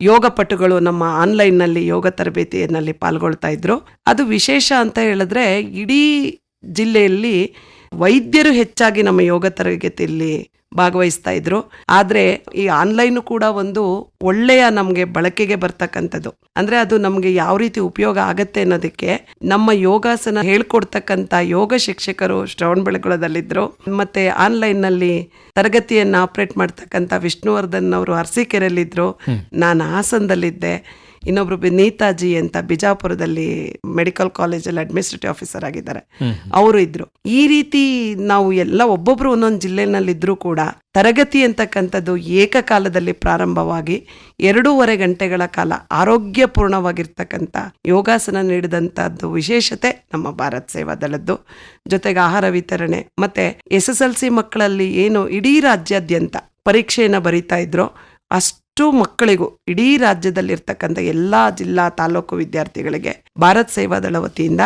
ಯೋಗ ಪಟುಗಳು ನಮ್ಮ ಆನ್ಲೈನ್ನಲ್ಲಿ ಯೋಗ ತರಬೇತಿಯಲ್ಲಿ ಪಾಲ್ಗೊಳ್ತಾ ಇದ್ರು. ಅದು ವಿಶೇಷ ಅಂತ ಹೇಳಿದ್ರೆ ಇಡೀ ಜಿಲ್ಲೆಯಲ್ಲಿ ವೈದ್ಯರು ಹೆಚ್ಚಾಗಿ ನಮ್ಮ ಯೋಗ ತರಗತಿಯಲ್ಲಿ ಭಾಗವಹಿಸ್ತಾ ಇದ್ರು. ಆದ್ರೆ ಈ ಆನ್ಲೈನ್ ಕೂಡ ಒಂದು ಒಳ್ಳೆಯ ನಮಗೆ ಬಳಕೆಗೆ ಬರ್ತಕ್ಕಂಥದ್ದು. ಅಂದ್ರೆ ಅದು ನಮಗೆ ಯಾವ ರೀತಿ ಉಪಯೋಗ ಆಗತ್ತೆ ಅನ್ನೋದಕ್ಕೆ ನಮ್ಮ ಯೋಗಾಸನ ಹೇಳ್ಕೊಡ್ತಕ್ಕಂಥ ಯೋಗ ಶಿಕ್ಷಕರು ಶ್ರವಣಬೆಳಗೊಳದಲ್ಲಿದ್ರು ಮತ್ತೆ ಆನ್ಲೈನ್ನಲ್ಲಿ ತರಗತಿಯನ್ನ ಆಪರೇಟ್ ಮಾಡ್ತಕ್ಕಂಥ ವಿಷ್ಣುವರ್ಧನ್ ಅವರು ಅರ್ಸಿಕೆರೆಯಲ್ಲಿದ್ರು. ನಾನು ಹಾಸನದಲ್ಲಿದ್ದೆ. ಇನ್ನೊಬ್ರು ನೇತಾಜಿ ಅಂತ ಬಿಜಾಪುರದಲ್ಲಿ ಮೆಡಿಕಲ್ ಕಾಲೇಜಲ್ಲಿ ಅಡ್ಮಿನಿಸ್ಟ್ರೇಟಿವ್ ಆಫೀಸರ್ ಆಗಿದ್ದಾರೆ. ಅವರು ಇದ್ರು. ಈ ರೀತಿ ನಾವು ಎಲ್ಲ ಒಬ್ಬೊಬ್ರು ಒಂದೊಂದು ಜಿಲ್ಲೆನಲ್ಲಿದ್ರೂ ಕೂಡ ತರಗತಿ ಅಂತಕ್ಕಂಥದ್ದು ಏಕಕಾಲದಲ್ಲಿ ಪ್ರಾರಂಭವಾಗಿ ಎರಡೂವರೆ ಗಂಟೆಗಳ ಕಾಲ ಆರೋಗ್ಯಪೂರ್ಣವಾಗಿರ್ತಕ್ಕಂಥ ಯೋಗಾಸನ ನೀಡಿದಂಥದ್ದು ವಿಶೇಷತೆ ನಮ್ಮ ಭಾರತ್ ಸೇವಾ ದಳದ್ದು. ಜೊತೆಗೆ ಆಹಾರ ವಿತರಣೆ ಮತ್ತೆ ಎಸ್ ಎಸ್ ಎಲ್ ಸಿ ಮಕ್ಕಳಲ್ಲಿ ಏನು ಇಡೀ ರಾಜ್ಯಾದ್ಯಂತ ಪರೀಕ್ಷೆಯನ್ನು ಬರಿತಾ ಇದ್ರು ಅಷ್ಟು ಮಕ್ಕಳಿಗೂ ಇಡೀ ರಾಜ್ಯದಲ್ಲಿರ್ತಕ್ಕಂಥ ಎಲ್ಲ ಜಿಲ್ಲಾ ತಾಲೂಕು ವಿದ್ಯಾರ್ಥಿಗಳಿಗೆ ಭಾರತ್ ಸೇವಾ ದಳ ವತಿಯಿಂದ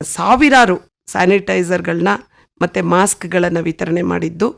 ಸಾವಿರಾರು ಸ್ಯಾನಿಟೈಸರ್ಗಳನ್ನ ಮತ್ತು ಮಾಸ್ಕ್ಗಳನ್ನು ವಿತರಣೆ ಮಾಡಿದ್ದು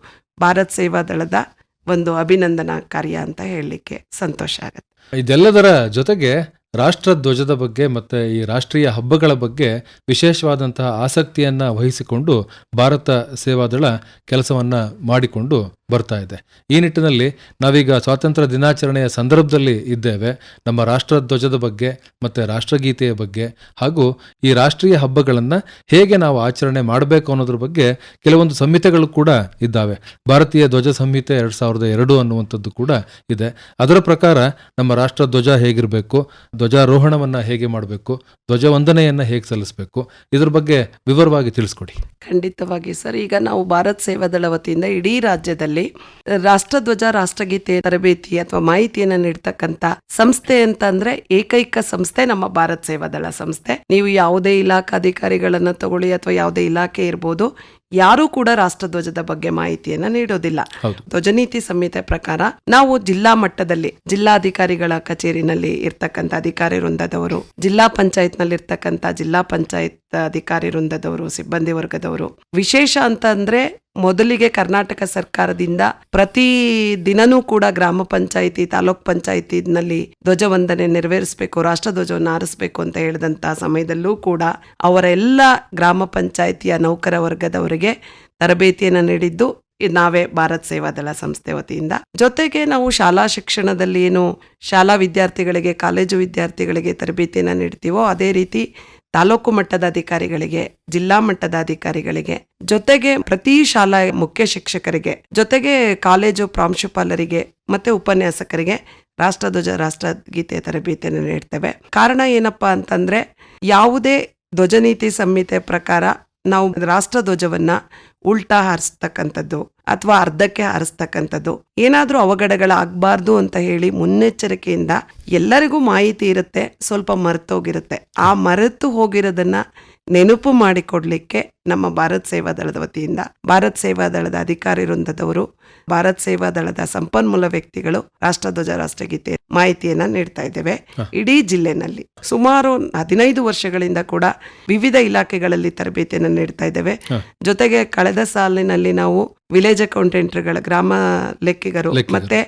ಭಾರತ್ ಸೇವಾ ದಳದ ಒಂದು ಅಭಿನಂದನಾ ಕಾರ್ಯ ಅಂತ ಹೇಳಲಿಕ್ಕೆ ಸಂತೋಷ ಆಗುತ್ತೆ. ಇದೆಲ್ಲದರ ಜೊತೆಗೆ ರಾಷ್ಟ್ರ ಧ್ವಜದ ಬಗ್ಗೆ ಮತ್ತು ಈ ರಾಷ್ಟ್ರೀಯ ಹಬ್ಬಗಳ ಬಗ್ಗೆ ವಿಶೇಷವಾದಂತಹ ಆಸಕ್ತಿಯನ್ನು ವಹಿಸಿಕೊಂಡು ಭಾರತ ಸೇವಾದಳ ಕೆಲಸವನ್ನು ಮಾಡಿಕೊಂಡು ಬರ್ತಾ ಇದೆ. ಈ ನಿಟ್ಟಿನಲ್ಲಿ ನಾವೀಗ ಸ್ವಾತಂತ್ರ್ಯ ದಿನಾಚರಣೆಯ ಸಂದರ್ಭದಲ್ಲಿ ಇದ್ದೇವೆ. ನಮ್ಮ ರಾಷ್ಟ್ರ ಧ್ವಜದ ಬಗ್ಗೆ ಮತ್ತು ರಾಷ್ಟ್ರಗೀತೆಯ ಬಗ್ಗೆ ಹಾಗೂ ಈ ರಾಷ್ಟ್ರೀಯ ಹಬ್ಬಗಳನ್ನು ಹೇಗೆ ನಾವು ಆಚರಣೆ ಮಾಡಬೇಕು ಅನ್ನೋದ್ರ ಬಗ್ಗೆ ಕೆಲವೊಂದು ಸಂಹಿತೆಗಳು ಕೂಡ ಇದ್ದಾವೆ. ಭಾರತೀಯ ಧ್ವಜ ಸಂಹಿತೆ ಎರಡು ಸಾವಿರದ ಎರಡು ಅನ್ನುವಂಥದ್ದು ಕೂಡ ಇದೆ. ಅದರ ಪ್ರಕಾರ ನಮ್ಮ ರಾಷ್ಟ್ರ ಧ್ವಜ ಹೇಗಿರಬೇಕು, ಧ್ವಜಾರೋಹಣವನ್ನು ಹೇಗೆ ಮಾಡಬೇಕು ಧ್ವಜವಂದನೆಯನ್ನ ಹೇಗೆ ಸಲ್ಲಿಸಬೇಕು, ಇದ್ರ ಬಗ್ಗೆ ವಿವರವಾಗಿ ತಿಳಿಸ್ಕೊಡಿ. ಖಂಡಿತವಾಗಿ ಸರ್. ಈಗ ನಾವು ಭಾರತ್ ಸೇವಾ ದಳ ವತಿಯಿಂದ ಇಡೀ ರಾಜ್ಯದಲ್ಲಿ ರಾಷ್ಟ್ರಧ್ವಜ, ರಾಷ್ಟ್ರಗೀತೆ, ತರಬೇತಿ ಅಥವಾ ಮಾಹಿತಿಯನ್ನ ನೀಡ್ತಕ್ಕಂತ ಸಂಸ್ಥೆ ಅಂತ ಅಂದ್ರೆ ಏಕೈಕ ಸಂಸ್ಥೆ ನಮ್ಮ ಭಾರತ್ ಸೇವಾದಳ ಸಂಸ್ಥೆ. ನೀವು ಯಾವುದೇ ಇಲಾಖಾಧಿಕಾರಿಗಳನ್ನ ತಗೊಳ್ಳಿ ಅಥವಾ ಯಾವುದೇ ಇಲಾಖೆ ಇರ್ಬೋದು ಯಾರೂ ಕೂಡ ರಾಷ್ಟ್ರಧ್ವಜದ ಬಗ್ಗೆ ಮಾಹಿತಿಯನ್ನ ನೀಡೋದಿಲ್ಲ. ಧ್ವಜನೀತಿ ಸಂಹಿತೆ ಪ್ರಕಾರ ನಾವು ಜಿಲ್ಲಾ ಮಟ್ಟದಲ್ಲಿ ಜಿಲ್ಲಾಧಿಕಾರಿಗಳ ಕಚೇರಿನಲ್ಲಿ ಇರ್ತಕ್ಕಂಥ ಅಧಿಕಾರಿ ವೃಂದದವರು ಜಿಲ್ಲಾ ಪಂಚಾಯತ್ನಲ್ಲಿ ಇರ್ತಕ್ಕಂಥ ಜಿಲ್ಲಾ ಪಂಚಾಯತ್ ಅಧಿಕಾರಿ ವೃಂದದವರು ಸಿಬ್ಬಂದಿ ವರ್ಗದವರು ವಿಶೇಷ ಅಂತ ಅಂದ್ರೆ ಮೊದಲಿಗೆ ಕರ್ನಾಟಕ ಸರ್ಕಾರದಿಂದ ಪ್ರತಿ ದಿನನೂ ಕೂಡ ಗ್ರಾಮ ಪಂಚಾಯಿತಿ ತಾಲೂಕ್ ಪಂಚಾಯಿತಿನಲ್ಲಿ ಧ್ವಜವಂದನೆ ನೆರವೇರಿಸಬೇಕು ರಾಷ್ಟ್ರ ಧ್ವಜವನ್ನು ಆರಿಸಬೇಕು ಅಂತ ಹೇಳಿದಂತಹ ಸಮಯದಲ್ಲೂ ಕೂಡ ಅವರೆಲ್ಲ ಗ್ರಾಮ ಪಂಚಾಯಿತಿಯ ನೌಕರ ವರ್ಗದವರಿಗೆ ತರಬೇತಿಯನ್ನು ನೀಡಿದ್ದು ನಾವೇ ಭಾರತ್ ಸೇವಾದಳ ಸಂಸ್ಥೆ ವತಿಯಿಂದ. ಜೊತೆಗೆ ನಾವು ಶಾಲಾ ಶಿಕ್ಷಣದಲ್ಲಿ ಏನು ಶಾಲಾ ವಿದ್ಯಾರ್ಥಿಗಳಿಗೆ, ಕಾಲೇಜು ವಿದ್ಯಾರ್ಥಿಗಳಿಗೆ ತರಬೇತಿಯನ್ನು ನೀಡ್ತೀವೋ ಅದೇ ರೀತಿ ತಾಲೂಕು ಮಟ್ಟದ ಅಧಿಕಾರಿಗಳಿಗೆ, ಜಿಲ್ಲಾ ಮಟ್ಟದ ಅಧಿಕಾರಿಗಳಿಗೆ, ಜೊತೆಗೆ ಪ್ರತಿ ಶಾಲಾ ಮುಖ್ಯ ಶಿಕ್ಷಕರಿಗೆ, ಜೊತೆಗೆ ಕಾಲೇಜು ಪ್ರಾಂಶುಪಾಲರಿಗೆ ಮತ್ತೆ ಉಪನ್ಯಾಸಕರಿಗೆ ರಾಷ್ಟ್ರಧ್ವಜ ರಾಷ್ಟ್ರಗೀತೆ ತರಬೇತಿಯನ್ನು ನೀಡ್ತೇವೆ. ಕಾರಣ ಏನಪ್ಪಾ ಅಂತಂದ್ರೆ ಯಾವುದೇ ಧ್ವಜನೀತಿ ಸಂಹಿತೆ ಪ್ರಕಾರ ನಾವು ರಾಷ್ಟ್ರಧ್ವಜವನ್ನ ಉಲ್ಟಾ ಹಾರಿಸ್ತಕ್ಕಂಥದ್ದು ಅಥವಾ ಅರ್ಧಕ್ಕೆ ಹಾರಿಸ್ತಕ್ಕಂಥದ್ದು. ಏನಾದರೂ ಅವಘಡಗಳಾಗಬಾರ್ದು ಅಂತ ಹೇಳಿ ಮುನ್ನೆಚ್ಚರಿಕೆಯಿಂದ ಎಲ್ಲರಿಗೂ ಮಾಹಿತಿ ಇರುತ್ತೆ, ಸ್ವಲ್ಪ ಮರೆತೋಗಿರುತ್ತೆ. ಆ ಮರೆತು ಹೋಗಿರೋದನ್ನ ನೆನಪು ಮಾಡಿಕೊಡ್ಲಿಕ್ಕೆ ನಮ್ಮ ಭಾರತ್ ಸೇವಾ ದಳದ ವತಿಯಿಂದ ಭಾರತ್ ಸೇವಾ ದಳದ ಅಧಿಕಾರಿ ವೃಂದದವರು ಭಾರತ್ ಸೇವಾ ದಳದ ಸಂಪನ್ಮೂಲ ವ್ಯಕ್ತಿಗಳು ರಾಷ್ಟ್ರಧ್ವಜ ರಾಷ್ಟ್ರಗೀತೆ ಮಾಹಿತಿಯನ್ನ ನೀಡ್ತಾ ಇದ್ದೇವೆ. ಇಡೀ ಜಿಲ್ಲೆನಲ್ಲಿ ಸುಮಾರು ಹದಿನೈದು ವರ್ಷಗಳಿಂದ ಕೂಡ ವಿವಿಧ ಇಲಾಖೆಗಳಲ್ಲಿ ತರಬೇತಿಯನ್ನು ನೀಡ್ತಾ ಇದ್ದೇವೆ. ಜೊತೆಗೆ ಕಳೆದ ಸಾಲಿನಲ್ಲಿ ನಾವು ವಿಲೇಜ್ ಅಕೌಂಟೆಂಟ್ಗಳ ಗ್ರಾಮ ಲೆಕ್ಕಿಗರು. ಮತ್ತೆ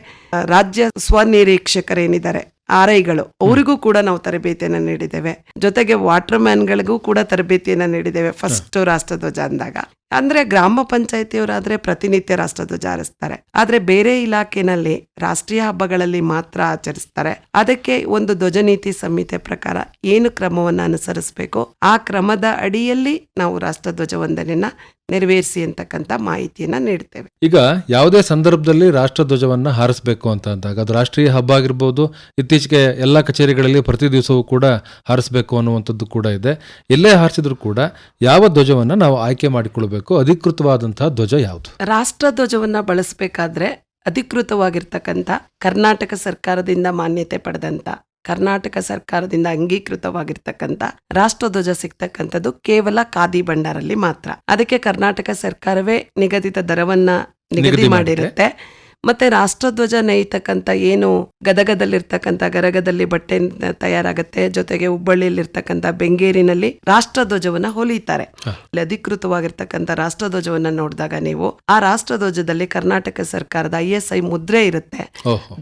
ರಾಜ್ಯ ಸ್ವನಿರೀಕ್ಷಕರೇನಿದ್ದಾರೆ ಆರ್ ಐಗಳು ಅವರಿಗೂ ಕೂಡ ನಾವು ತರಬೇತಿಯನ್ನು ನೀಡಿದ್ದೇವೆ. ಜೊತೆಗೆ ವಾಟರ್ ಮ್ಯಾನ್ಗಳಿಗೂ ಕೂಡ ತರಬೇತಿಯನ್ನು ನೀಡಿದ್ದೇವೆ ಫಸ್ಟ್ ರಾಷ್ಟ್ರಧ್ವಜ ಅಂದಾಗ. ಅಂದ್ರೆ ಗ್ರಾಮ ಪಂಚಾಯತಿಯವರಾದ್ರೆ ಪ್ರತಿನಿತ್ಯ ರಾಷ್ಟ್ರಧ್ವಜ ಹಾರಿಸ್ತಾರೆ. ಆದ್ರೆ ಬೇರೆ ಇಲಾಖೆನಲ್ಲಿ ರಾಷ್ಟ್ರೀಯ ಹಬ್ಬಗಳಲ್ಲಿ ಮಾತ್ರ ಆಚರಿಸ್ತಾರೆ. ಅದಕ್ಕೆ ಒಂದು ಧ್ವಜ ನೀತಿ ಸಂಹಿತೆ ಪ್ರಕಾರ ಏನು ಕ್ರಮವನ್ನ ಅನುಸರಿಸಬೇಕು? ಆ ಕ್ರಮದ ಅಡಿಯಲ್ಲಿ ನಾವು ರಾಷ್ಟ್ರಧ್ವಜ ವಂದನೆಯನ್ನ ನೆರವೇರಿಸಿ ಅಂತಕ್ಕಂಥ ಮಾಹಿತಿಯನ್ನ ನೀಡ್ತೇವೆ. ಈಗ ಯಾವುದೇ ಸಂದರ್ಭದಲ್ಲಿ ರಾಷ್ಟ್ರಧ್ವಜವನ್ನ ಹಾರಿಸಬೇಕು ಅಂತ ಅಂದಾಗ ಅದು ರಾಷ್ಟ್ರೀಯ ಹಬ್ಬ ಆಗಿರ್ಬೋದು, ಇತ್ತೀಚೆಗೆ ಎಲ್ಲ ಕಚೇರಿಗಳಲ್ಲಿ ಪ್ರತಿ ದಿವಸವೂ ಕೂಡ ಹಾರಿಸಬೇಕು ಅನ್ನುವಂಥದ್ದು ಕೂಡ ಇದೆ. ಎಲ್ಲೇ ಹಾರಿಸಿದ್ರು ಕೂಡ ಯಾವ ಧ್ವಜವನ್ನ ನಾವು ಆಯ್ಕೆ ಮಾಡಿಕೊಳ್ಬೇಕು? ಅಧಿಕೃತವಾದಂತಹ ಧ್ವಜ ಯಾವುದು? ರಾಷ್ಟ್ರ ಧ್ವಜವನ್ನ ಬಳಸಬೇಕಾದ್ರೆ ಅಧಿಕೃತವಾಗಿರ್ತಕ್ಕಂಥ ಕರ್ನಾಟಕ ಸರ್ಕಾರದಿಂದ ಮಾನ್ಯತೆ ಪಡೆದಂತ ಕರ್ನಾಟಕ ಸರ್ಕಾರದಿಂದ ಅಂಗೀಕೃತವಾಗಿರ್ತಕ್ಕಂಥ ರಾಷ್ಟ್ರಧ್ವಜ ಸಿಗ್ತಕ್ಕಂಥದ್ದು ಕೇವಲ ಖಾದಿ ಭಂಡಾರಲ್ಲಿ ಮಾತ್ರ. ಅದಕ್ಕೆ ಕರ್ನಾಟಕ ಸರ್ಕಾರವೇ ನಿಗದಿತ ದರವನ್ನ ನಿಗದಿ ಮಾಡಿರುತ್ತೆ. ಮತ್ತೆ ರಾಷ್ಟ್ರಧ್ವಜ ನೇಯ್ತಕ್ಕಂಥ ಏನು ಗದಗದಲ್ಲಿರ್ತಕ್ಕಂಥ ಗರಗದಲ್ಲಿ ಬಟ್ಟೆ ತಯಾರಾಗತ್ತೆ ಜೊತೆಗೆ ಹುಬ್ಬಳ್ಳಿಯಲ್ಲಿರ್ತಕ್ಕಂಥ ಬೆಂಗೇರಿನಲ್ಲಿ ರಾಷ್ಟ್ರಧ್ವಜವನ್ನ ಹೊಲಿತಾರೆ. ಅಲ್ಲಿ ಇಲ್ಲಿ ಅಧಿಕೃತವಾಗಿರ್ತಕ್ಕಂಥ ರಾಷ್ಟ್ರಧ್ವಜವನ್ನ ನೋಡಿದಾಗ ನೀವು ಆ ರಾಷ್ಟ್ರಧ್ವಜದಲ್ಲಿ ಕರ್ನಾಟಕ ಸರ್ಕಾರದ ಐ ಎಸ್ ಐ ಮುದ್ರೆ ಇರುತ್ತೆ.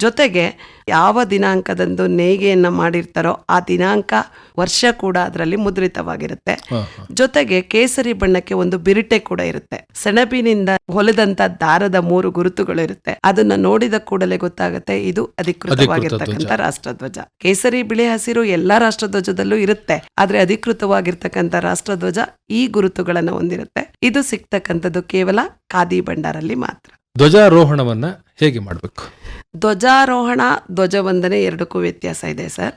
ಜೊತೆಗೆ ಯಾವ ದಿನಾಂಕದಂದು ನೇಯ್ಗೆಯನ್ನ ಮಾಡಿರ್ತಾರೋ ಆ ದಿನಾಂಕ ವರ್ಷ ಕೂಡ ಅದರಲ್ಲಿ ಮುದ್ರಿತವಾಗಿರುತ್ತೆ. ಜೊತೆಗೆ ಕೇಸರಿ ಬಣ್ಣಕ್ಕೆ ಒಂದು ಬಿರಿಟೆ ಕೂಡ ಇರುತ್ತೆ. ಸೆಣಬಿನಿಂದ ಹೊಲೆದಂತ ದಾರದ ಮೂರು ಗುರುತುಗಳು ಇರುತ್ತೆ. ಅದನ್ನ ನೋಡಿದ ಕೂಡಲೇ ಗೊತ್ತಾಗುತ್ತೆ ಇದು ಅಧಿಕೃತವಾಗಿರ್ತಕ್ಕಂಥ ರಾಷ್ಟ್ರಧ್ವಜ. ಕೇಸರಿ ಬಿಳಿ ಹಸಿರು ಎಲ್ಲಾ ರಾಷ್ಟ್ರಧ್ವಜದಲ್ಲೂ ಇರುತ್ತೆ ಆದ್ರೆ ಅಧಿಕೃತವಾಗಿರ್ತಕ್ಕಂಥ ರಾಷ್ಟ್ರಧ್ವಜ ಈ ಗುರುತುಗಳನ್ನ ಹೊಂದಿರುತ್ತೆ. ಇದು ಸಿಗ್ತಕ್ಕಂಥದ್ದು ಕೇವಲ ಖಾದಿ ಭಂಡಾರಲ್ಲಿ ಮಾತ್ರ. ಧ್ವಜಾರೋಹಣವನ್ನ ಹೇಗೆ ಮಾಡಬೇಕು? ಧ್ವಜಾರೋಹಣ ಧ್ವಜವಂದನೆ ಎರಡಕ್ಕೂ ವ್ಯತ್ಯಾಸ ಇದೆ ಸರ್.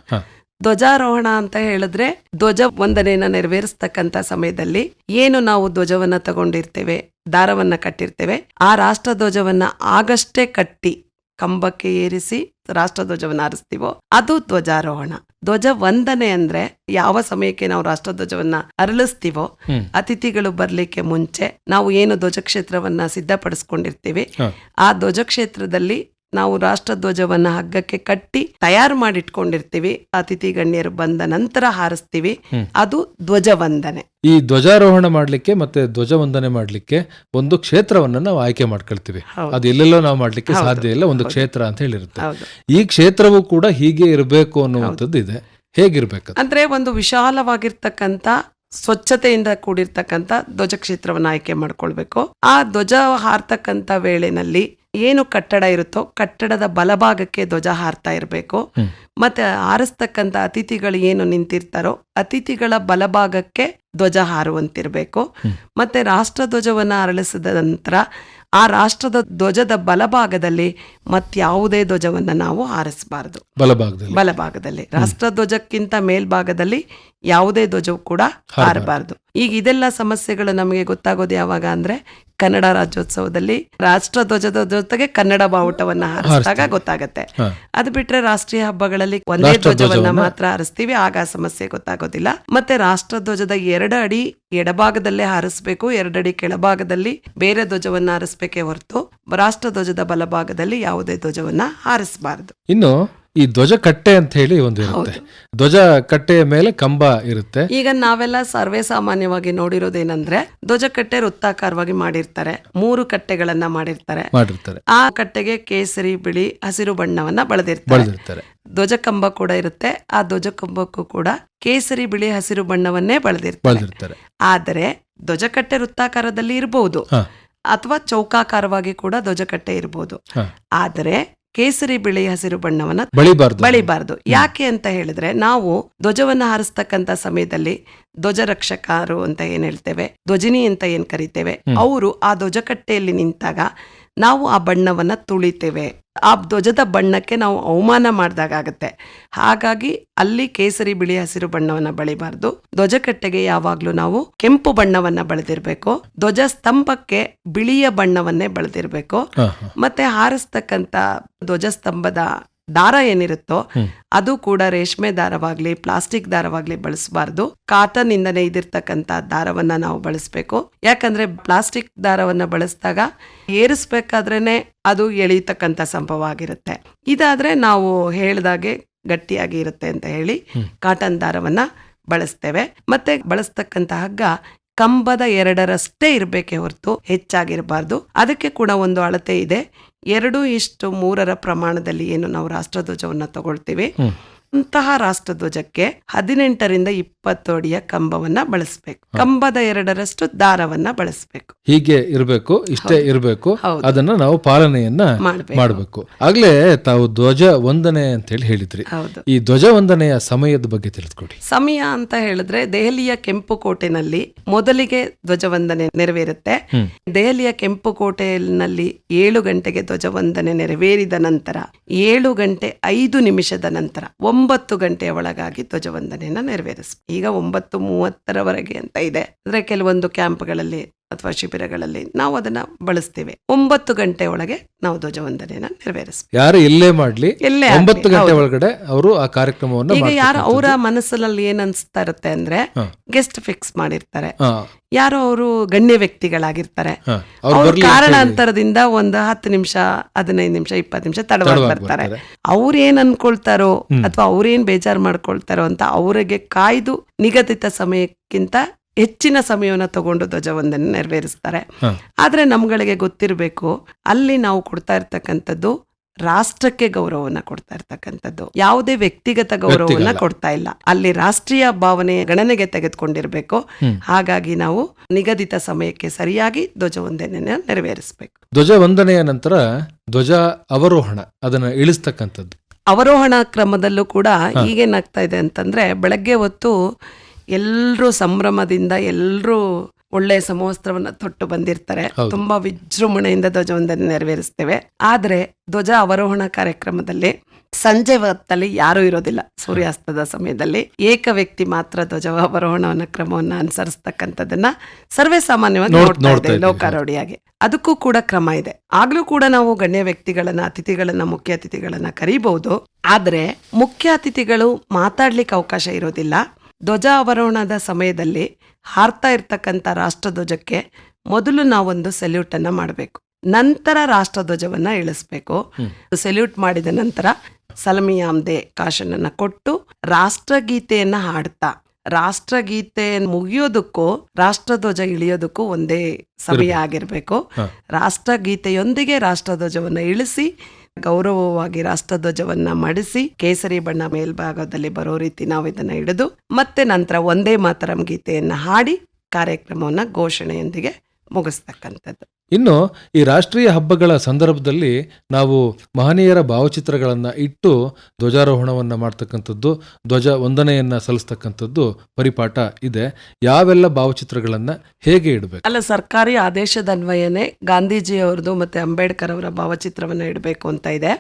ಧ್ವಜಾರೋಹಣ ಅಂತ ಹೇಳಿದ್ರೆ ಧ್ವಜ ವಂದನೆಯನ್ನ ನೆರವೇರಿಸ್ತಕ್ಕಂಥ ಸಮಯದಲ್ಲಿ ಏನು ನಾವು ಧ್ವಜವನ್ನ ತಗೊಂಡಿರ್ತೇವೆ ದಾರವನ್ನ ಕಟ್ಟಿರ್ತೇವೆ. ಆ ರಾಷ್ಟ್ರಧ್ವಜವನ್ನ ಆಗಷ್ಟೇ ಕಟ್ಟಿ ಕಂಬಕ್ಕೆ ಏರಿಸಿ ರಾಷ್ಟ್ರಧ್ವಜವನ್ನು ಹರಿಸ್ತೀವೋ ಅದು ಧ್ವಜಾರೋಹಣ. ಧ್ವಜ ವಂದನೆ ಅಂದ್ರೆ ಯಾವ ಸಮಯಕ್ಕೆ ನಾವು ರಾಷ್ಟ್ರಧ್ವಜವನ್ನ ಅರಳಿಸ್ತೀವೋ ಅತಿಥಿಗಳು ಬರ್ಲಿಕ್ಕೆ ಮುಂಚೆ ನಾವು ಏನು ಧ್ವಜಕ್ಷೇತ್ರವನ್ನ ಸಿದ್ಧಪಡಿಸ್ಕೊಂಡಿರ್ತೀವಿ. ಆ ಆ ಧ್ವಜಕ್ಷೇತ್ರದಲ್ಲಿ ನಾವು ರಾಷ್ಟ್ರಧ್ವಜವನ್ನ ಹಗ್ಗಕ್ಕೆ ಕಟ್ಟಿ ತಯಾರು ಮಾಡಿಟ್ಕೊಂಡಿರ್ತೀವಿ. ಅತಿಥಿ ಗಣ್ಯರು ಬಂದ ನಂತರ ಹಾರಿಸ್ತೀವಿ. ಅದು ಧ್ವಜವಂದನೆ. ಈ ಧ್ವಜಾರೋಹಣ ಮಾಡಲಿಕ್ಕೆ ಮತ್ತೆ ಧ್ವಜವಂದನೆ ಮಾಡಲಿಕ್ಕೆ ಒಂದು ಕ್ಷೇತ್ರವನ್ನು ನಾವು ಆಯ್ಕೆ ಮಾಡ್ಕೊಳ್ತೀವಿ. ಅದು ಎಲ್ಲೆಲ್ಲೋ ನಾವು ಮಾಡಲಿಕ್ಕೆ ಸಾಧ್ಯ ಇಲ್ಲ ಒಂದು ಕ್ಷೇತ್ರ ಅಂತ ಹೇಳಿರುತ್ತೆ. ಈ ಕ್ಷೇತ್ರವು ಕೂಡ ಹೀಗೆ ಇರಬೇಕು ಅನ್ನುವಂಥದ್ದು ಇದೆ. ಹೇಗಿರ್ಬೇಕು ಅಂದ್ರೆ ಒಂದು ವಿಶಾಲವಾಗಿರ್ತಕ್ಕಂಥ ಸ್ವಚ್ಛತೆಯಿಂದ ಕೂಡಿರ್ತಕ್ಕಂಥ ಧ್ವಜ ಕ್ಷೇತ್ರವನ್ನು ಆಯ್ಕೆ ಮಾಡ್ಕೊಳ್ಬೇಕು. ಆ ಧ್ವಜ ಹಾರ್ತಕ್ಕಂಥ ವೇಳೆನಲ್ಲಿ ಏನು ಕಟ್ಟಡ ಇರುತ್ತೋ ಕಟ್ಟಡದ ಬಲಭಾಗಕ್ಕೆ ಧ್ವಜ ಹಾರ್ತಾ ಇರಬೇಕು. ಮತ್ತೆ ಹಾರಿಸ್ತಕ್ಕಂಥ ಅತಿಥಿಗಳು ಏನು ನಿಂತಿರ್ತಾರೋ ಅತಿಥಿಗಳ ಬಲಭಾಗಕ್ಕೆ ಧ್ವಜ ಹಾರುವಂತಿರಬೇಕು. ಮತ್ತೆ ರಾಷ್ಟ್ರ ಧ್ವಜವನ್ನು ಅರಳಿಸಿದ ನಂತರ ಆ ರಾಷ್ಟ್ರದ ಧ್ವಜದ ಬಲಭಾಗದಲ್ಲಿ ಮತ್ಯಾವುದೇ ಧ್ವಜವನ್ನ ನಾವು ಹಾರಿಸಬಾರದು. ಬಲಭಾಗದಲ್ಲಿ. ಬಲಭಾಗದಲ್ಲಿ. ರಾಷ್ಟ್ರಧ್ವಜಕ್ಕಿಂತ ಮೇಲ್ಭಾಗದಲ್ಲಿ ಯಾವುದೇ ಧ್ವಜವು ಕೂಡ ಹಾರಬಾರದು. ಈಗ ಇದೆಲ್ಲ ಸಮಸ್ಯೆಗಳು ನಮಗೆ ಗೊತ್ತಾಗೋದು ಯಾವಾಗ ಅಂದ್ರೆ ಕನ್ನಡ ರಾಜ್ಯೋತ್ಸವದಲ್ಲಿ ರಾಷ್ಟ್ರಧ್ವಜದ ಜೊತೆಗೆ ಕನ್ನಡ ಬಾವುಟವನ್ನ ಹಾರಿಸಿದಾಗ. ಗೊತ್ತಾಗತ್ತೆ. ಅದು ಬಿಟ್ರೆ ರಾಷ್ಟ್ರೀಯ ಹಬ್ಬಗಳಲ್ಲಿ ಒಂದೇ ಧ್ವಜವನ್ನ ಮಾತ್ರ ಹಾರಿಸ್ತೀವಿ ಆಗ ಸಮಸ್ಯೆ ಗೊತ್ತಾಗೋದಿಲ್ಲ ಮತ್ತೆ ರಾಷ್ಟ್ರಧ್ವಜದ ಎರಡು ಅಡಿ ಎಡಭಾಗದಲ್ಲೇ ಹಾರಿಸ್ಬೇಕು ಎರಡಡಿ ಕೆಳಭಾಗದಲ್ಲಿ ಬೇರೆ ಧ್ವಜವನ್ನ ಹಾರಿಸ್ಬೇಕೇ ಹೊರತು ರಾಷ್ಟ್ರಧ್ವಜದ ಬಲಭಾಗದಲ್ಲಿ ಯಾವುದೇ ಧ್ವಜವನ್ನ ಹಾರಿಸಬಾರದು ಇನ್ನು ಈ ಧ್ವಜ ಕಟ್ಟೆ ಅಂತ ಹೇಳಿ ಒಂದು ಇರುತ್ತೆ. ಧ್ವಜ ಕಟ್ಟೆಯ ಮೇಲೆ ಕಂಬ ಇರುತ್ತೆ. ಈಗ ನಾವೆಲ್ಲ ಸರ್ವೇ ಸಾಮಾನ್ಯವಾಗಿ ನೋಡಿರೋದೇನಂದ್ರೆ ಧ್ವಜಕಟ್ಟೆ ವೃತ್ತಾಕಾರವಾಗಿ ಮಾಡಿರ್ತಾರೆ. ಮೂರು ಕಟ್ಟೆಗಳನ್ನ ಮಾಡಿರ್ತಾರೆ. ಮಾಡಿರ್ತಾರೆ. ಆ ಕಟ್ಟೆಗೆ ಕೇಸರಿ ಬಿಳಿ ಹಸಿರು ಬಣ್ಣವನ್ನ ಬಳದಿರ್ತಾರೆ. ಧ್ವಜ ಕಂಬ ಕೂಡ ಇರುತ್ತೆ. ಆ ಧ್ವಜ ಕಂಬಕ್ಕೂ ಕೂಡ ಕೇಸರಿ ಬಿಳಿ ಹಸಿರು ಬಣ್ಣವನ್ನೇ ಬಳದಿರ್ತಾರೆ. ಆದರೆ ಆದರೆ ಧ್ವಜಕಟ್ಟೆ ವೃತ್ತಾಕಾರದಲ್ಲಿ ಇರಬಹುದು ಅಥವಾ ಚೌಕಾಕಾರವಾಗಿ ಕೂಡ ಧ್ವಜಕಟ್ಟೆ ಇರಬಹುದು ಆದರೆ ಕೇಸರಿ ಬಿಳಿ ಹಸಿರು ಬಣ್ಣವನ್ನ ಬಳಿಬಾರ್ದು. ಬಳಿಬಾರ್ದು. ಯಾಕೆ ಅಂತ ಹೇಳಿದ್ರೆ ನಾವು ಧ್ವಜವನ್ನ ಹಾರಿಸ್ತಕ್ಕಂತ ಸಮಯದಲ್ಲಿ ಧ್ವಜ ರಕ್ಷಕರು ಅಂತ ಏನ್ ಹೇಳ್ತೇವೆ? ಧ್ವಜಿನಿ ಅಂತ ಏನ್ ಕರಿತೇವೆ. ಅವರು ಆ ಧ್ವಜಕಟ್ಟೆಯಲ್ಲಿ ನಿಂತಾಗ ನಾವು ಆ ಬಣ್ಣವನ್ನ ತುಳಿತೇವೆ. ಆ ಧ್ವಜದ ಬಣ್ಣಕ್ಕೆ ನಾವು ಅವಮಾನ ಮಾಡಿದಾಗತ್ತೆ ಹಾಗಾಗಿ ಅಲ್ಲಿ ಕೇಸರಿ ಬಿಳಿ ಹಸಿರು ಬಣ್ಣವನ್ನ ಬಳಿಬಾರ್ದು. ಧ್ವಜಕಟ್ಟೆಗೆ ಯಾವಾಗ್ಲೂ ನಾವು ಕೆಂಪು ಬಣ್ಣವನ್ನ ಬಳದಿರ್ಬೇಕು. ಧ್ವಜ ಸ್ತಂಭಕ್ಕೆ ಬಿಳಿಯ ಬಣ್ಣವನ್ನೇ ಬಳದಿರ್ಬೇಕು. ಮತ್ತೆ ಹಾರಿಸ್ತಕ್ಕಂತ ಧ್ವಜಸ್ತಂಭದ ದಾರ ಏನಿರುತ್ತೋ ಅದು ಕೂಡ ರೇಷ್ಮೆ ದಾರವಾಗ್ಲಿ ಪ್ಲಾಸ್ಟಿಕ್ ದಾರವಾಗ್ಲಿ ಬಳಸಬಾರ್ದು. ಕಾಟನ್ ಇಂದನೇ ಇದಿರ್ತಕ್ಕಂತ ದಾರವನ್ನ ನಾವು ಬಳಸಬೇಕು. ಯಾಕಂದ್ರೆ ಪ್ಲಾಸ್ಟಿಕ್ ದಾರವನ್ನ ಬಳಸಿದಾಗ ಏರಿಸ್ಬೇಕಾದ್ರೇನೆ ಅದು ಎಳೀತಕ್ಕಂತ ಸಂಭವ ಆಗಿರುತ್ತೆ. ಇದಾದ್ರೆ ನಾವು ಹೇಳ್ದಾಗೆ ಗಟ್ಟಿಯಾಗಿ ಇರುತ್ತೆ ಅಂತ ಹೇಳಿ ಕಾಟನ್ ದಾರವನ್ನ ಬಳಸ್ತೇವೆ. ಮತ್ತೆ ಬಳಸ್ತಕ್ಕಂತ ಹಗ್ಗ ಕಂಬದ ಎರಡರಷ್ಟೇ ಇರಬೇಕೆ ಹೊರತು ಹೆಚ್ಚಾಗಿರಬಾರ್ದು. ಅದಕ್ಕೆ ಕೂಡ ಒಂದು ಅಳತೆ ಇದೆ. ಎರಡು ಇಷ್ಟು ಮೂರರ ಪ್ರಮಾಣದಲ್ಲಿ ಏನು ನಾವು ರಾಷ್ಟ್ರಧ್ವಜವನ್ನು ತಗೊಳ್ತೀವಿ. ಅಂತಹ ರಾಷ್ಟ್ರಧ್ವಜಕ್ಕೆ ಹದಿನೆಂಟರಿಂದ ಇಪ್ಪತ್ತು ಅಡಿಯ ಕಂಬವನ್ನ ಬಳಸಬೇಕು. ಕಂಬದ ಎರಡರಷ್ಟು ದಾರವನ್ನ ಬಳಸಬೇಕು. ಹೀಗೆ ಇರಬೇಕು ಇಷ್ಟೇ ಇರಬೇಕು ಅದನ್ನ ನಾವು ಪಾಲನೆಯನ್ನ ಮಾಡ್ಬೇಕು. ಆಗ್ಲೇ ತಾವು ಧ್ವಜ ವಂದನೆ ಅಂತ ಹೇಳಿ ಹೇಳಿದ್ರಿ. ಈ ಧ್ವಜ ವಂದನೆಯ ಸಮಯದ ಬಗ್ಗೆ ತಿಳಿದುಕೊಡಿ ಸಮಯ ಅಂತ ಹೇಳಿದ್ರೆ ದೆಹಲಿಯ ಕೆಂಪು ಕೋಟೆನಲ್ಲಿ ಮೊದಲಿಗೆ ಧ್ವಜವಂದನೆ ನೆರವೇರುತ್ತೆ. ಹ್ಮ್. ದೆಹಲಿಯ ಕೆಂಪು ಕೋಟೆಯಲ್ಲಿ ಏಳು ಗಂಟೆಗೆ ಧ್ವಜವಂದನೆ ನೆರವೇರಿದ ನಂತರ ಏಳು ಗಂಟೆ ಐದು ನಿಮಿಷದ ನಂತರ ಒಂಬತ್ತು ಗಂಟೆಯ ಒಳಗಾಗಿ ಧ್ವಜವಂದನೆಯನ್ನು ನೆರವೇರಿಸಿ. ಈಗ ಒಂಬತ್ತು ಮೂವತ್ತರವರೆಗೆ ಅಂತ ಇದೆ. ಅಂದರೆ ಕೆಲವೊಂದು ಕ್ಯಾಂಪ್ಗಳಲ್ಲಿ ಅಥವಾ ಶಿಬಿರಗಳಲ್ಲಿ ನಾವು ಅದನ್ನ ಬಳಸ್ತೇವೆ. ಒಂಬತ್ತು ಗಂಟೆ ಒಳಗೆ ನಾವು ಧ್ವಜವಂದನೆಯನ್ನ ನೆರವೇರಿಸ್ಬೇಕು. ಯಾರು ಎಲ್ಲೇ ಮಾಡ್ಲಿ ಎಲ್ಲೇ ಒಂಬತ್ತು ಗಂಟೆ ಒಳಗಡೆ ಅವರು ಆ ಕಾರ್ಯಕ್ರಮವನ್ನ ಈಗ ಯಾರು ಅವರ ಮನಸ್ಸಲ್ಲಿ ಏನ್ ಅನ್ಸ್ತಾ ಇರುತ್ತೆ ಅಂದ್ರೆ ಗೆಸ್ಟ್ ಫಿಕ್ಸ್ ಮಾಡಿರ್ತಾರೆ. ಯಾರು ಅವರು ಗಣ್ಯ ವ್ಯಕ್ತಿಗಳಾಗಿರ್ತಾರೆ. ಅವ್ರು ಕಾರಣಾಂತರದಿಂದ ಒಂದು ಹತ್ತು ನಿಮಿಷ ಹದಿನೈದು ನಿಮಿಷ ಇಪ್ಪತ್ತು ನಿಮಿಷ ತಡವಾಗಿ ಬರ್ತಾರೆ. ಅವ್ರೇನ್ ಅವ್ರ ಏನ್ ಅನ್ಕೊಳ್ತಾರೋ ಅಥವಾ ಅವ್ರೇನ್ ಬೇಜಾರ್ ಮಾಡ್ಕೊಳ್ತಾರೋ ಅಂತ ಅವರಿಗೆ ಕಾಯ್ದು ನಿಗದಿತ ಸಮಯಕ್ಕಿಂತ ಹೆಚ್ಚಿನ ಸಮಯವನ್ನು ತಗೊಂಡು ಧ್ವಜವಂದನೆ ನೆರವೇರಿಸ್ತಾರೆ. ಆದರೆ ನಮ್ಗಳಿಗೆ ಗೊತ್ತಿರಬೇಕು ಅಲ್ಲಿ ನಾವು ಕೊಡ್ತಾ ಇರ್ತಕ್ಕಂಥದ್ದು ರಾಷ್ಟ್ರಕ್ಕೆ ಗೌರವವನ್ನ ಕೊಡ್ತಾ ಇರ್ತಕ್ಕಂಥದ್ದು. ಯಾವುದೇ ವ್ಯಕ್ತಿಗತ ಗೌರವವನ್ನ. ಕೊಡ್ತಾ ಇಲ್ಲ. ಅಲ್ಲಿ ರಾಷ್ಟ್ರೀಯ ಭಾವನೆ ಗಣನೆಗೆ ತೆಗೆದುಕೊಂಡಿರ್ಬೇಕು. ಹಾಗಾಗಿ ನಾವು ನಿಗದಿತ ಸಮಯಕ್ಕೆ ಸರಿಯಾಗಿ ಧ್ವಜವಂದನೆಯನ್ನ ನೆರವೇರಿಸಬೇಕು. ಧ್ವಜ ವಂದನೆಯ ನಂತರ ಧ್ವಜ ಅವರೋಹಣ ಅದನ್ನ ಇಳಿಸ್ತಕ್ಕಂಥದ್ದು. ಅವರೋಹಣ ಕ್ರಮದಲ್ಲೂ ಕೂಡ ಈಗೇನಾಗ್ತಾ ಇದೆ ಅಂತಂದ್ರೆ ಬೆಳಗ್ಗೆ ಹೊತ್ತು ಎಲ್ಲರೂ ಸಂಭ್ರಮದಿಂದ ಎಲ್ಲರೂ ಒಳ್ಳೆಯ ಸಮವಸ್ತ್ರವನ್ನು ತೊಟ್ಟು ಬಂದಿರ್ತಾರೆ. ತುಂಬಾ ವಿಜೃಂಭಣೆಯಿಂದ ಧ್ವಜವೊಂದನ್ನು ನೆರವೇರಿಸ್ತೇವೆ. ಆದ್ರೆ ಧ್ವಜ ಅವರೋಹಣ ಕಾರ್ಯಕ್ರಮದಲ್ಲಿ ಸಂಜೆ ಹೊತ್ತಲ್ಲಿ ಯಾರೂ ಇರೋದಿಲ್ಲ. ಸೂರ್ಯಾಸ್ತದ ಸಮಯದಲ್ಲಿ ಏಕ ವ್ಯಕ್ತಿ ಮಾತ್ರ ಧ್ವಜ ಅವರೋಹಣವನ್ನ ಕ್ರಮವನ್ನ ಅನುಸರಿಸ್ತಕ್ಕಂಥದ್ದನ್ನ ಸರ್ವೇ ಸಾಮಾನ್ಯವಾಗಿ ನೋಡ್- ನೋಡ್ತಾ ಇದ್ದೇವೆ ಇದ್ದೀವಿ. ಅದಕ್ಕೂ ಕೂಡ ಕ್ರಮ ಇದೆ. ಆಗ್ಲೂ ಕೂಡ ನಾವು ಗಣ್ಯ ವ್ಯಕ್ತಿಗಳನ್ನ ಅತಿಥಿಗಳನ್ನ ಮುಖ್ಯ ಅತಿಥಿಗಳನ್ನ ಕರೀಬಹುದು. ಆದ್ರೆ ಮುಖ್ಯ ಅತಿಥಿಗಳು ಮಾತಾಡ್ಲಿಕ್ಕೆ ಅವಕಾಶ ಇರೋದಿಲ್ಲ. ಧ್ವಜ ಅವರೋಹಣದ ಸಮಯದಲ್ಲಿ ಹಾರ್ತಾ ಇರ್ತಕ್ಕಂಥ ರಾಷ್ಟ್ರಧ್ವಜಕ್ಕೆ ಮೊದಲು ನಾವೊಂದು ಸೆಲ್ಯೂಟ್ ಅನ್ನ ಮಾಡಬೇಕು. ನಂತರ ರಾಷ್ಟ್ರಧ್ವಜವನ್ನ ಇಳಿಸ್ಬೇಕು. ಸೆಲ್ಯೂಟ್ ಮಾಡಿದ ನಂತರ ಸಲಮಿಯಾಮ್ದೆ ಕಾಶನನ್ನ ಕೊಟ್ಟು ರಾಷ್ಟ್ರಗೀತೆಯನ್ನ ಹಾಡ್ತಾ ರಾಷ್ಟ್ರಗೀತೆ ಮುಗಿಯೋದಕ್ಕೂ ರಾಷ್ಟ್ರಧ್ವಜ ಇಳಿಯೋದಕ್ಕೂ ಒಂದೇ ಸಮಯ ಆಗಿರ್ಬೇಕು. ರಾಷ್ಟ್ರಗೀತೆಯೊಂದಿಗೆ ರಾಷ್ಟ್ರಧ್ವಜವನ್ನ ಇಳಿಸಿ ಗೌರವವಾಗಿ ರಾಷ್ಟ್ರಧ್ವಜವನ್ನ ಮಡಿಸಿ ಕೇಸರಿ ಬಣ್ಣ ಮೇಲ್ಭಾಗದಲ್ಲಿ ಬರೋ ರೀತಿ ನಾವು ಇದನ್ನ ಹಿಡಿದು ಮತ್ತೆ ನಂತರ ಒಂದೇ ಮಾತರಂ ಗೀತೆಯನ್ನ ಹಾಡಿ ಕಾರ್ಯಕ್ರಮವನ್ನ ಘೋಷಣೆಯೊಂದಿಗೆ ಮುಗಿಸ್ತಕ್ಕಂಥದ್ದು. ಇನ್ನು ಈ ರಾಷ್ಟ್ರೀಯ ಹಬ್ಬಗಳ ಸಂದರ್ಭದಲ್ಲಿ ನಾವು ಮಹನೀಯರ ಭಾವಚಿತ್ರಗಳನ್ನು ಇಟ್ಟು ಧ್ವಜಾರೋಹಣವನ್ನು ಮಾಡ್ತಕ್ಕಂಥದ್ದು ಧ್ವಜ ವಂದನೆಯನ್ನು ಸಲ್ಲಿಸ್ತಕ್ಕಂಥದ್ದು ಪರಿಪಾಠ ಇದೆ. ಯಾವೆಲ್ಲ ಭಾವಚಿತ್ರಗಳನ್ನು ಹೇಗೆ ಇಡಬೇಕು? ಅಲ್ಲ ಸರ್ಕಾರಿ ಆದೇಶದ ಅನ್ವಯನೇ ಮತ್ತು ಮತ್ತೆ ಅಂಬೇಡ್ಕರ್ ಅವರ ಭಾವಚಿತ್ರವನ್ನು ಇಡಬೇಕು ಅಂತ ಇದೆ.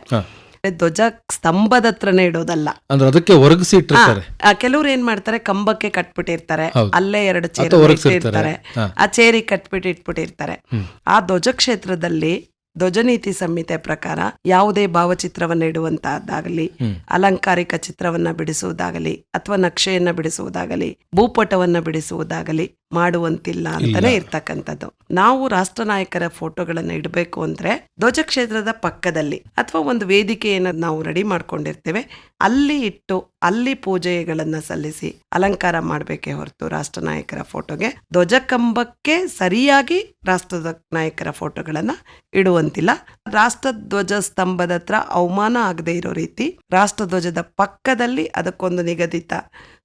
ಧ್ವಜ ಸ್ತಂಭದ ಹತ್ರನೇ ಇಡೋದಲ್ಲ. ಅಂದ್ರೆ ಅದಕ್ಕೆ ಒರಗಿಸಿ ಇಟ್ಟಿರ್ತಾರೆ. ಕೆಲವ್ರು ಏನ್ ಮಾಡ್ತಾರೆ ಕಂಬಕ್ಕೆ ಕಟ್ಬಿಟ್ಟಿರ್ತಾರೆ ಅಲ್ಲೇ ಎರಡು ಚೇರ್. ಇಟ್ಟಿರ್ತಾರೆ. ಆ ಚೇರಿಗೆ ಕಟ್ಬಿಟ್ಟು ಇಟ್ಬಿಟ್ಟಿರ್ತಾರೆ. ಆ ಧ್ವಜ ಕ್ಷೇತ್ರದಲ್ಲಿ ಧ್ವಜನೀತಿ ಸಂಹಿತೆ ಪ್ರಕಾರ ಯಾವುದೇ ಭಾವಚಿತ್ರವನ್ನ ಇಡುವಂತಹದ್ದಾಗಲಿ ಅಲಂಕಾರಿಕ ಚಿತ್ರವನ್ನ ಬಿಡಿಸುವುದಾಗಲಿ ಅಥವಾ ನಕ್ಷೆಯನ್ನ ಬಿಡಿಸುವುದಾಗಲಿ ಭೂಪಟವನ್ನ ಬಿಡಿಸುವುದಾಗಲಿ ಮಾಡುವಂತಿಲ್ಲ ಅಂತಾನೆ. ಇರ್ತಕ್ಕಂಥದ್ದು. ನಾವು ರಾಷ್ಟ್ರ ನಾಯಕರ ಫೋಟೋಗಳನ್ನ ಇಡಬೇಕು ಅಂದ್ರೆ ಧ್ವಜ ಕ್ಷೇತ್ರದ ಪಕ್ಕದಲ್ಲಿ ಅಥವಾ ಒಂದು ವೇದಿಕೆಯನ್ನ ನಾವು ರೆಡಿ ಮಾಡ್ಕೊಂಡಿರ್ತೇವೆ. ಅಲ್ಲಿ ಇಟ್ಟು ಅಲ್ಲಿ ಪೂಜೆಗಳನ್ನ ಸಲ್ಲಿಸಿ ಅಲಂಕಾರ ಮಾಡಬೇಕೇ ಹೊರತು ರಾಷ್ಟ್ರ ನಾಯಕರ ಫೋಟೋಗೆ ಧ್ವಜ ಕಂಬಕ್ಕೆ ಸರಿಯಾಗಿ ರಾಷ್ಟ್ರದ ನಾಯಕರ ಫೋಟೋಗಳನ್ನ ಇಡುವಂತಿಲ್ಲ. ರಾಷ್ಟ್ರ ಧ್ವಜ ಸ್ತಂಭದ ಹತ್ರ ಅವಮಾನ ಆಗದೆ ಇರೋ ರೀತಿ ರಾಷ್ಟ್ರ ಧ್ವಜದ ಪಕ್ಕದಲ್ಲಿ ಅದಕ್ಕೊಂದು ನಿಗದಿತ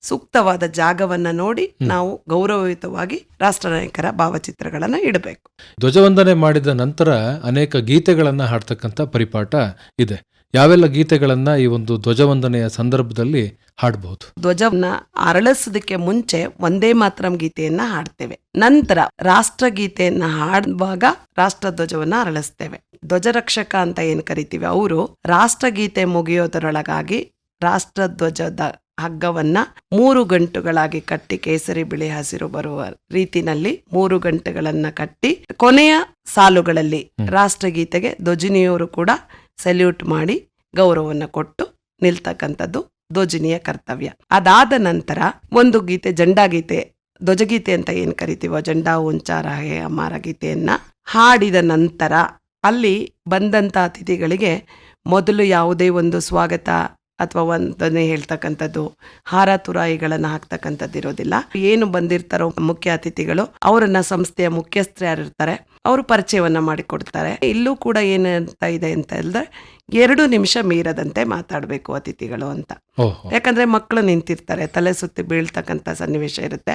ಸೂಕ್ತವಾದ ಜಾಗವನ್ನ ನೋಡಿ ನಾವು ಗೌರವಯುತವಾಗಿ ರಾಷ್ಟ್ರ ನಾಯಕರ ಭಾವಚಿತ್ರಗಳನ್ನ ಇಡಬೇಕು. ಧ್ವಜವಂದನೆ ಮಾಡಿದ ನಂತರ ಅನೇಕ ಗೀತೆಗಳನ್ನ ಹಾಡ್ತಕ್ಕಂಥ ಪರಿಪಾಠ ಇದೆ. ಯಾವೆಲ್ಲ ಗೀತೆಗಳನ್ನ ಈ ಒಂದು ಧ್ವಜವಂದನೆಯ ಸಂದರ್ಭದಲ್ಲಿ ಹಾಡಬಹುದು? ಧ್ವಜವನ್ನ ಅರಳಿಸೋದಕ್ಕೆ ಮುಂಚೆ ಒಂದೇ ಮಾತ್ರಂ ಗೀತೆಯನ್ನ ಹಾಡ್ತೇವೆ. ನಂತರ ರಾಷ್ಟ್ರಗೀತೆಯನ್ನ ಹಾಡುವಾಗ ರಾಷ್ಟ್ರಧ್ವಜವನ್ನ ಅರಳಿಸ್ತೇವೆ. ಧ್ವಜರಕ್ಷಕ ಅಂತ ಏನ್ ಕರಿತೀವಿ? ಅವರು ರಾಷ್ಟ್ರಗೀತೆ ಮುಗಿಯೋದರೊಳಗಾಗಿ ರಾಷ್ಟ್ರಧ್ವಜದ ಹಗ್ಗವನ್ನ ಮೂರು ಗಂಟುಗಳಾಗಿ ಕಟ್ಟಿ ಕೇಸರಿ ಬಿಳಿ ಹಸಿರು ಬರುವ ರೀತಿನಲ್ಲಿ ಮೂರು ಗಂಟೆಗಳನ್ನ ಕಟ್ಟಿ ಕೊನೆಯ ಸಾಲುಗಳಲ್ಲಿ ರಾಷ್ಟ್ರಗೀತೆಗೆ ಧ್ವಜಿನಿಯವರು ಕೂಡ ಸೆಲ್ಯೂಟ್ ಮಾಡಿ ಗೌರವವನ್ನು ಕೊಟ್ಟು ನಿಲ್ತಕ್ಕಂಥದ್ದು ಧ್ವಜಿನಿಯ ಕರ್ತವ್ಯ. ಅದಾದ ನಂತರ ಒಂದು ಗೀತೆ ಜಂಡಾ ಗೀತೆ ಧ್ವಜಗೀತೆ ಅಂತ ಏನ್ ಕರಿತೀವೋ ಜಂಡಾ ಉಂಚಾರ ಹೇ ಅಮ್ಮಾರ ಗೀತೆಯನ್ನ ಹಾಡಿದ ನಂತರ ಅಲ್ಲಿ ಬಂದಂತ ಅತಿಥಿಗಳಿಗೆ ಮೊದಲು ಯಾವುದೇ ಒಂದು ಸ್ವಾಗತ ಅಥವಾ ಒಂದನೇ ಹೇಳ್ತಕ್ಕಂಥದ್ದು ಹಾರ ತುರಾಯಿಗಳನ್ನು ಹಾಕ್ತಕ್ಕಂಥದ್ದು ಇರೋದಿಲ್ಲ. ಏನು ಬಂದಿರ್ತಾರೋ ಮುಖ್ಯ ಅತಿಥಿಗಳು ಅವರನ್ನ ಸಂಸ್ಥೆಯ ಮುಖ್ಯಸ್ಥರು ಯಾರಿರ್ತಾರೆ ಅವರು ಪರಿಚಯವನ್ನ ಮಾಡಿಕೊಡ್ತಾರೆ. ಇಲ್ಲೂ ಕೂಡ ಏನಂತ ಇದೆ ಅಂತ ಹೇಳಿದ್ರೆ ಎರಡು ನಿಮಿಷ ಮೀರದಂತೆ ಮಾತಾಡಬೇಕು ಅತಿಥಿಗಳು ಅಂತ. ಯಾಕಂದ್ರೆ ಮಕ್ಕಳು ನಿಂತಿರ್ತಾರೆ ತಲೆ ಸುತ್ತಿ ಬೀಳ್ತಕ್ಕಂಥ ಸನ್ನಿವೇಶ ಇರುತ್ತೆ.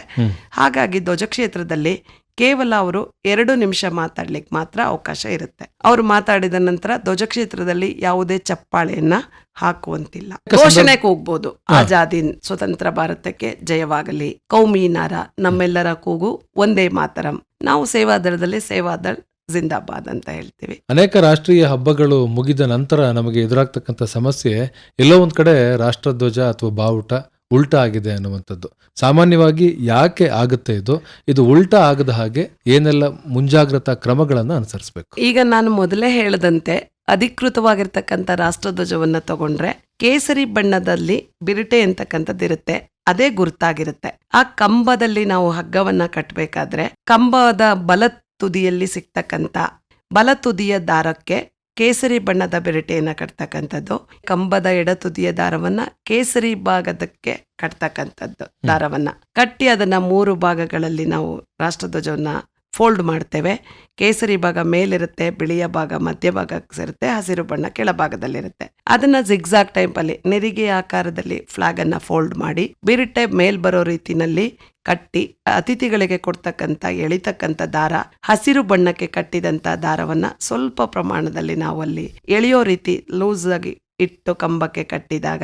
ಹಾಗಾಗಿ ಧ್ವಜಕ್ಷೇತ್ರದಲ್ಲಿ ಕೇವಲ ಅವರು ಎರಡು ನಿಮಿಷ ಮಾತಾಡ್ಲಿಕ್ಕೆ ಮಾತ್ರ ಅವಕಾಶ ಇರುತ್ತೆ. ಅವರು ಮಾತಾಡಿದ ನಂತರ ಧ್ವಜಕ್ಷೇತ್ರದಲ್ಲಿ ಯಾವುದೇ ಚಪ್ಪಾಳೆಯನ್ನ ಹಾಕುವಂತಿಲ್ಲ. ಘೋಷಣೆ ಕೂಗ್ಬೋದು. ಆಜಾದಿನ್ ಸ್ವತಂತ್ರ ಭಾರತಕ್ಕೆ ಜಯವಾಗಲಿ. ಕೌಮೀನಾರ ನಮ್ಮೆಲ್ಲರ ಕೂಗು ಒಂದೇ ಮಾತರಂ. ನಾವು ಸೇವಾದಳದಲ್ಲಿ ಸೇವಾದಳ್ ಜಿಂದಾಬಾದ್ ಅಂತ ಹೇಳ್ತೀವಿ. ಅನೇಕ ರಾಷ್ಟ್ರೀಯ ಹಬ್ಬಗಳು ಮುಗಿದ ನಂತರ ನಮಗೆ ಎದುರಾಗ್ತಕ್ಕಂಥ ಸಮಸ್ಯೆ ಎಲ್ಲೋ ಒಂದ್ ಕಡೆ ರಾಷ್ಟ್ರಧ್ವಜ ಅಥವಾ ಬಾವುಟ. ಉಲ್ಟಾ ಆಗಿದೆ ಅನ್ನುವಂಥದ್ದು. ಸಾಮಾನ್ಯವಾಗಿ ಯಾಕೆ ಆಗುತ್ತೆ ಇದು? ಇದು ಉಲ್ಟಾ ಆಗದ ಹಾಗೆ ಏನೆಲ್ಲ ಮುಂಜಾಗ್ರತಾ ಕ್ರಮಗಳನ್ನು ಅನುಸರಿಸಬೇಕು? ಈಗ ನಾನು ಮೊದಲೇ ಹೇಳದಂತೆ ಅಧಿಕೃತವಾಗಿರ್ತಕ್ಕಂಥ ರಾಷ್ಟ್ರಧ್ವಜವನ್ನು ತಗೊಂಡ್ರೆ ಕೇಸರಿ ಬಣ್ಣದಲ್ಲಿ ಬಿರಿಟೆ ಅಂತಕ್ಕಂಥದ್ದಿರುತ್ತೆ ಅದೇ ಗುರುತಾಗಿರುತ್ತೆ. ಆ ಕಂಬದಲ್ಲಿ ನಾವು ಹಗ್ಗವನ್ನ ಕಟ್ಟಬೇಕಾದ್ರೆ ಕಂಬದ ಬಲ ತುದಿಯಲ್ಲಿ ಸಿಗ್ತಕ್ಕಂಥ ಬಲ ತುದಿಯ ದಾರಕ್ಕೆ ಕೇಸರಿ ಬಣ್ಣದ ಬೆರಟೆಯನ್ನು ಕಟ್ತಕ್ಕಂಥದ್ದು, ಕಂಬದ ಎಡ ತುದಿಯ ದಾರವನ್ನ ಕೇಸರಿ ಭಾಗದಕ್ಕೆ ಕಟ್ತಕ್ಕಂಥದ್ದು ದಾರವನ್ನ. ಕಟ್ಟಿ ಅದನ್ನ ಮೂರು ಭಾಗಗಳಲ್ಲಿ ನಾವು ರಾಷ್ಟ್ರಧ್ವಜವನ್ನ ಫೋಲ್ಡ್ ಮಾಡ್ತೇವೆ. ಕೇಸರಿ ಭಾಗ ಮೇಲಿರುತ್ತೆ, ಬಿಳಿಯ ಭಾಗ ಮಧ್ಯ ಭಾಗ ಸೇರುತ್ತೆ, ಹಸಿರು ಬಣ್ಣ ಕೆಳಭಾಗದಲ್ಲಿರುತ್ತೆ. ಅದನ್ನ ಜಿಗ್ಜಾಗ್ ಟೈಪ್ ಅಲ್ಲಿ ನೆರಿಗೆ ಆಕಾರದಲ್ಲಿ ಫ್ಲಾಗ್ ಅನ್ನ ಫೋಲ್ಡ್ ಮಾಡಿ ಬಿರಿಟೆ ಮೇಲ್ ಬರೋ ರೀತಿನಲ್ಲಿ ಕಟ್ಟಿ, ಅತಿಥಿಗಳಿಗೆ ಕೊಡ್ತಕ್ಕಂಥ, ಎಳಿತಕ್ಕಂಥ ದಾರ, ಹಸಿರು ಬಣ್ಣಕ್ಕೆ ಕಟ್ಟಿದಂತ ದಾರವನ್ನ ಸ್ವಲ್ಪ ಪ್ರಮಾಣದಲ್ಲಿ ನಾವು ಅಲ್ಲಿ ಎಳೆಯೋ ರೀತಿ ಲೂಸ್ ಆಗಿ ಇಟ್ಟು ಕಂಬಕ್ಕೆ ಕಟ್ಟಿದಾಗ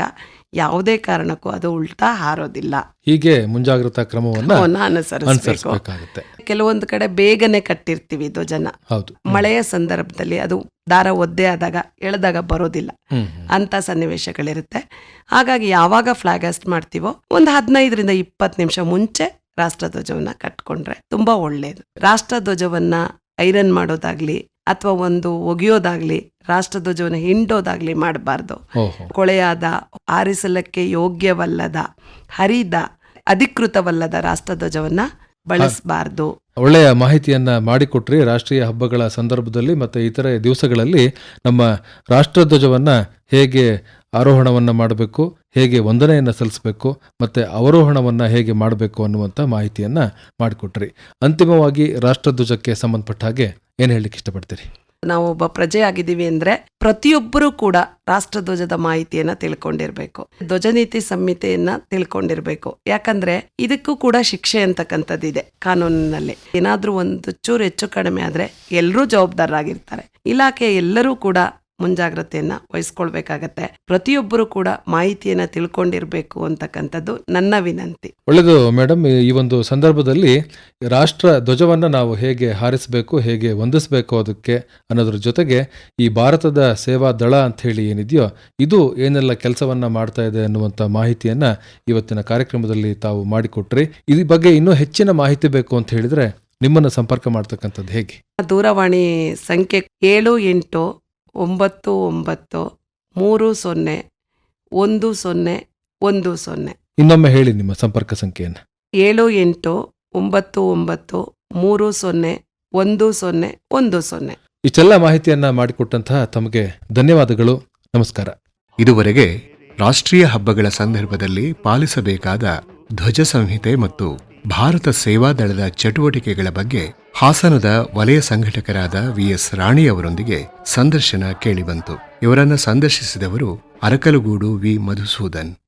ಯಾವುದೇ ಕಾರಣಕ್ಕೂ ಅದು ಉಲ್ಟಾ ಹಾರೋದಿಲ್ಲ. ಹೀಗೆ ಮುಂಜಾಗ್ರತಾ ಕ್ರಮವನ್ನು ಅನುಸರಿಸಬೇಕಾಗುತ್ತೆ. ಕೆಲವೊಂದು ಕಡೆ ಬೇಗನೆ ಕಟ್ಟಿರ್ತೀವಿ ಧ್ವಜನ ಹೌದು. ಮಳೆಯ ಸಂದರ್ಭದಲ್ಲಿ ಅದು ದಾರ ಒದ್ದೆ ಆದಾಗ ಎಳೆದಾಗ ಬರೋದಿಲ್ಲ. ಅಂತ ಸನ್ನಿವೇಶಗಳಿರುತ್ತೆ. ಹಾಗಾಗಿ ಯಾವಾಗ ಫ್ಲಾಗ್ ಹಾಸ್ಟ್ ಮಾಡ್ತೀವೋ ಒಂದು ಹದಿನೈದರಿಂದ ಇಪ್ಪತ್ತು ನಿಮಿಷ ಮುಂಚೆ ರಾಷ್ಟ್ರಧ್ವಜವನ್ನ ಕಟ್ಕೊಂಡ್ರೆ ತುಂಬಾ ಒಳ್ಳೇದು. ರಾಷ್ಟ್ರಧ್ವಜವನ್ನ ಐರನ್ ಮಾಡೋದಾಗ್ಲಿ ಅಥವಾ ಒಂದು ಒಗೆಯೋದಾಗ್ಲಿ ರಾಷ್ಟ್ರಧ್ವಜವನ್ನ ಹಿಂಡೋದಾಗ್ಲಿ ಮಾಡಬಾರ್ದು. ಕೊಳೆಯಾದ ಆರಿಸಲಕ್ಕೆ ಯೋಗ್ಯವಲ್ಲದ ಹರಿದ ಅಧಿಕೃತವಲ್ಲದ ರಾಷ್ಟ್ರಧ್ವಜವನ್ನ ಬಳಸಬಾರ್ದು. ಒಳ್ಳೆಯ ಮಾಹಿತಿಯನ್ನ ಮಾಡಿಕೊಟ್ರಿ. ರಾಷ್ಟ್ರೀಯ ಹಬ್ಬಗಳ ಸಂದರ್ಭದಲ್ಲಿ ಮತ್ತೆ ಇತರ ದಿವಸಗಳಲ್ಲಿ ನಮ್ಮ ರಾಷ್ಟ್ರಧ್ವಜವನ್ನ ಹೇಗೆ ಆರೋಹಣವನ್ನ ಮಾಡಬೇಕು, ಹೇಗೆ ವಂದನೆಯನ್ನು ಸಲ್ಲಿಸಬೇಕು ಮತ್ತು ಅವರೋಹಣವನ್ನು ಹೇಗೆ ಮಾಡಬೇಕು ಅನ್ನುವಂಥ ಮಾಹಿತಿಯನ್ನು ಮಾಡಿಕೊಟ್ರಿ. ಅಂತಿಮವಾಗಿ ರಾಷ್ಟ್ರಧ್ವಜಕ್ಕೆ ಸಂಬಂಧಪಟ್ಟ ಹಾಗೆ ಏನು ಹೇಳಲಿಕ್ಕೆ ಇಷ್ಟಪಡ್ತೀರಿ? ನಾವು ಒಬ್ಬ ಪ್ರಜೆ ಆಗಿದ್ದೀವಿ ಅಂದ್ರೆ ಪ್ರತಿಯೊಬ್ಬರೂ ಕೂಡ ರಾಷ್ಟ್ರಧ್ವಜದ ಮಾಹಿತಿಯನ್ನು ತಿಳ್ಕೊಂಡಿರಬೇಕು ಧ್ವಜ ನೀತಿ ಸಂಹಿತೆಯನ್ನು ತಿಳ್ಕೊಂಡಿರಬೇಕು. ಯಾಕಂದ್ರೆ ಇದಕ್ಕೂ ಕೂಡ ಶಿಕ್ಷೆ ಅಂತಕ್ಕಂಥದ್ದಿದೆ ಕಾನೂನಿನಲ್ಲಿ. ಏನಾದರೂ ಒಂದು ಚೂರು ಹೆಚ್ಚು ಕಡಿಮೆ ಆದರೆ ಎಲ್ಲರೂ ಜವಾಬ್ದಾರರಾಗಿರ್ತಾರೆ. ಇಲಾಖೆ ಎಲ್ಲರೂ ಕೂಡ ಮುಂಜಾಗ್ರತೆಯನ್ನ ವಹಿಸ್ಕೊಳ್ಬೇಕಾಗತ್ತೆ. ಪ್ರತಿಯೊಬ್ಬರು ಕೂಡ ಮಾಹಿತಿಯನ್ನ ತಿಳ್ಕೊಂಡಿರ್ಬೇಕು ಅಂತಕ್ಕಂಥದ್ದು ನನ್ನ ವಿನಂತಿ. ಒಳ್ಳೆಯದು ಮೇಡಮ್ ಈ ಒಂದು ಸಂದರ್ಭದಲ್ಲಿ ರಾಷ್ಟ್ರ ಧ್ವಜವನ್ನ ನಾವು ಹೇಗೆ ಹಾರಿಸಬೇಕು ಹೇಗೆ ವಂದಿಸಬೇಕು ಅದಕ್ಕೆ ಅನ್ನೋದ್ರ ಜೊತೆಗೆ ಈ ಭಾರತದ ಸೇವಾ ದಳ ಅಂತ ಹೇಳಿ ಏನಿದೆಯೋ ಇದು ಏನೆಲ್ಲ ಕೆಲಸವನ್ನ ಮಾಡ್ತಾ ಇದೆ ಅನ್ನುವಂಥ ಮಾಹಿತಿಯನ್ನ ಇವತ್ತಿನ ಕಾರ್ಯಕ್ರಮದಲ್ಲಿ ತಾವು ಮಾಡಿಕೊಟ್ರಿ. ಇದ್ರ ಬಗ್ಗೆ ಇನ್ನೂ ಹೆಚ್ಚಿನ ಮಾಹಿತಿ ಬೇಕು ಅಂತ ಹೇಳಿದ್ರೆ ನಿಮ್ಮನ್ನ ಸಂಪರ್ಕ ಮಾಡ್ತಕ್ಕಂಥದ್ದು ಹೇಗೆ? ದೂರವಾಣಿ ಸಂಖ್ಯೆ ಏಳು ಎಂಟು ಒಂಬತ್ತು ಒಂಬತ್ತು ಮೂರು ಸೊನ್ನೆ ಒಂದು ಸೊನ್ನೆ ಒಂದು ಸೊನ್ನೆ. ಇನ್ನೊಮ್ಮೆ ಹೇಳಿ ನಿಮ್ಮ ಸಂಪರ್ಕ ಸಂಖ್ಯೆಯನ್ನು. ಏಳು ಎಂಟು ಒಂಬತ್ತು ಒಂಬತ್ತು ಮೂರು ಸೊನ್ನೆ ಒಂದು ಸೊನ್ನೆ ಒಂದು ಸೊನ್ನೆ. ಇಷ್ಟೆಲ್ಲ ಮಾಹಿತಿಯನ್ನ ಮಾಡಿಕೊಟ್ಟಂತಹ ತಮಗೆ ಧನ್ಯವಾದಗಳು. ನಮಸ್ಕಾರ. ಇದುವರೆಗೆ ರಾಷ್ಟ್ರೀಯ ಹಬ್ಬಗಳ ಸಂದರ್ಭದಲ್ಲಿ ಪಾಲಿಸಬೇಕಾದ ಧ್ವಜ ಸಂಹಿತೆ ಮತ್ತು ಭಾರತ ಸೇವಾದಳದ ಚಟುವಟಿಕೆಗಳ ಬಗ್ಗೆ ಹಾಸನದ ವಲಯ ಸಂಘಟಕರಾದ ವಿಎಸ್ ರಾಣಿ ಅವರೊಂದಿಗೆ ಸಂದರ್ಶನ ಕೇಳಿಬಂತು. ಇವರನ್ನು ಸಂದರ್ಶಿಸಿದವರು ಅರಕಲಗೂಡು ವಿ. ಮಧುಸೂದನ್.